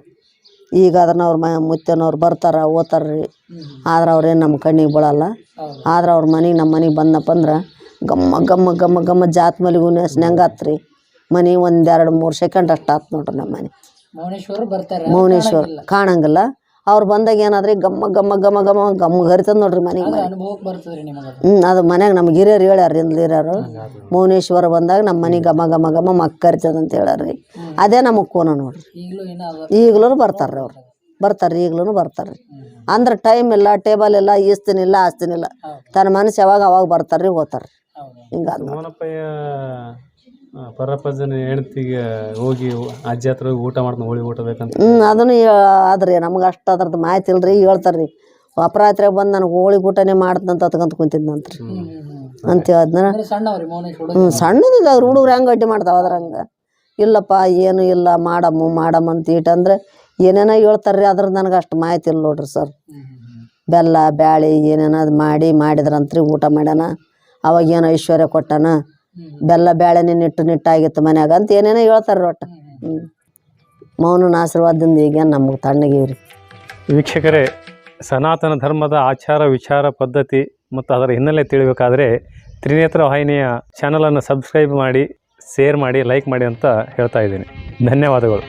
ಈಗ ಅದನ್ನ ಅವ್ರ ಮ ಮುತ್ತನವ್ರು ಬರ್ತಾರ ರೀ ಆದ್ರೆ ಅವ್ರೇನು ನಮ್ಮ ಕಣ್ಣಿಗೆ ಬೀಳಲ್ಲ. ಆದ್ರೆ ಅವ್ರ ಮನೆಗೆ ನಮ್ಮ ಮನೆಗೆ ಬಂದಪ್ಪ ಅಂದ್ರೆ ಗಮ್ಮ ಗಮ್ಮ ಗಮ್ಮ ಗಮ್ಮ ಜಾತ್ ಮಲಿಗೂ ಹೆಂಗಾತ್ ರೀ ಮನೆ ಒಂದೆರಡು ಮೂರು ಸೆಕೆಂಡ್ ಅಷ್ಟು ಆತು ನೋಡ್ರಿ ನಮ್ಮ ಮನೆ. ಮೌನೇಶ್ವರ ಬರ್ತಾರೆ ಮೌನೇಶ್ವರ ಕಾಣಂಗಿಲ್ಲ. ಅವ್ರು ಬಂದಾಗ ಏನಾದ್ರಿ ಗಮ್ಮ ಗಮ್ಮ ಗಮ್ಮ ಗಮ್ಮ ಗಮ್ಮ ಹರಿತದ ನೋಡ್ರಿ ಮನೆಗೆ ಅದು ಮನೆ. ಅನುಭವಕ್ಕೆ ಬರ್ತದ್ರಿ ನಿಮಗೆ ಹ್ಞೂ ಅದು ಮನ್ಯಾಗ ನಮ್ಗೆ ಹಿರಿಯರು ಹೇಳ್ಯಾರ ಇಂದ್ಲ ಹಿರಿಯರು. ಮೌನೇಶ್ವರ ಬಂದಾಗ ನಮ್ಮ ಮನೆ ಘಮ ಘಮ ಘಮ ಮಕ್ಕ ಕರಿತದ ಅಂತ ಹೇಳಾರ್ರಿ ಅದೇ ನಮಗೆ ಕೋನ ನೋಡ್ರಿ. ಈಗಲೂ ಏನೋ ಅದ. ಈಗಲೂ ಬರ್ತಾರ್ರಿ ಅವ್ರು. ಬರ್ತಾರ್ರಿ ಈಗಲೂ ಬರ್ತಾರ್ರಿ ಅಂದ್ರೆ ಟೈಮ್ ಇಲ್ಲ ಟೇಬಲ್ ಇಲ್ಲ ಈಸ್ತಿನಿಲ್ಲ ಆಸ್ತಿನಿಲ್ಲ ತನ್ನ ಮನಸ್ಸು ಯಾವಾಗ ಅವಾಗ ಬರ್ತಾರ್ರಿ ಹೋತಾರ್ರಿ ಹೌದು. ಹಿಂಗಾದ್ ನೋಡ್ರಿ. ಮೋನಪ್ಪಯ್ಯ ಪರಪಜ್ಜನ ಹೆಂಡತಿಗೆ ಹೋಗಿ ಅಜ್ಜಿ ಹತ್ರ ಹೋಗಿ ಊಟ ಮಾಡ್ತಾನೆ ಹೋಳಿ ಊಟ ಬೇಕಂತ? ಹ್ಞೂ ಅದನ್ನು ಆದ್ರಿ ನಮ್ಗೆ ಅಷ್ಟು ಅದ್ರದ್ದು ಮಾಹಿತಿ ಇಲ್ರಿ ಹೇಳ್ತಾರೆ ರೀ ಅಪರಾತ್ರಿ ಬಂದು ನನಗೆ ಹೋಳಿ ಊಟನೇ ಮಾಡ್ದಂತ ಅತ್ಕಂತ ಕುಂತಿದ್ನಂತ್ರಿ. ಅಂತ ಹೇಳಿದ್ನ ಹ್ಞೂ ಸಣ್ಣದಿಲ್ಲ ಅವ್ರು ಹುಡುಗ್ರು ಹೆಂಗೆ ಅಡ್ಡಿ ಮಾಡ್ತಾವ ಅದ್ರಂಗೆ. ಇಲ್ಲಪ್ಪ ಏನು ಇಲ್ಲ ಮಾಡಮ್ಮ ಮಾಡಮ್ಮ ಅಂತ ಇಟ್ಟಂದ್ರೆ ಏನೇನೋ ಹೇಳ್ತಾರ್ರಿ ಅದ್ರದ್ದು ನನಗೆ ಅಷ್ಟು ಮಾಹಿತಿ ಇಲ್ಲ ನೋಡ್ರಿ ಸರ್. ಬೆಲ್ಲ ಬ್ಯಾಳಿ ಏನೇನೋ ಅದು ಮಾಡಿ ಮಾಡಿದ್ರಂತ್ರಿ ಊಟ ಮಾಡ್ಯಾನ. ಅವಾಗ ಏನೋ ಐಶ್ವರ್ಯ ಕೊಟ್ಟಾನ. ಬೆಲ್ಲ ಬ್ಯಾಳೆನೆ ನಿಟ್ಟು ನಿಟ್ಟಾಗಿತ್ತು ಮನ್ಯಾಗ ಅಂತ ಏನೇನೋ ಹೇಳ್ತಾರೆ ಒಟ್ಟು ಮೌನನ ಆಶೀರ್ವಾದದಿಂದ ಈಗ ನಮ್ಗೆ ತಣ್ಣಗೀವ್ರಿ. ವೀಕ್ಷಕರೇ, ಸನಾತನ ಧರ್ಮದ ಆಚಾರ ವಿಚಾರ ಪದ್ಧತಿ ಮತ್ತು ಅದರ ಹಿನ್ನೆಲೆ ತಿಳಿಬೇಕಾದ್ರೆ ತ್ರಿನೇತ್ರ ವಾಹಿನಿಯ ಚಾನಲನ್ನು ಸಬ್ಸ್ಕ್ರೈಬ್ ಮಾಡಿ ಶೇರ್ ಮಾಡಿ ಲೈಕ್ ಮಾಡಿ ಅಂತ ಹೇಳ್ತಾ ಇದ್ದೀನಿ. ಧನ್ಯವಾದಗಳು.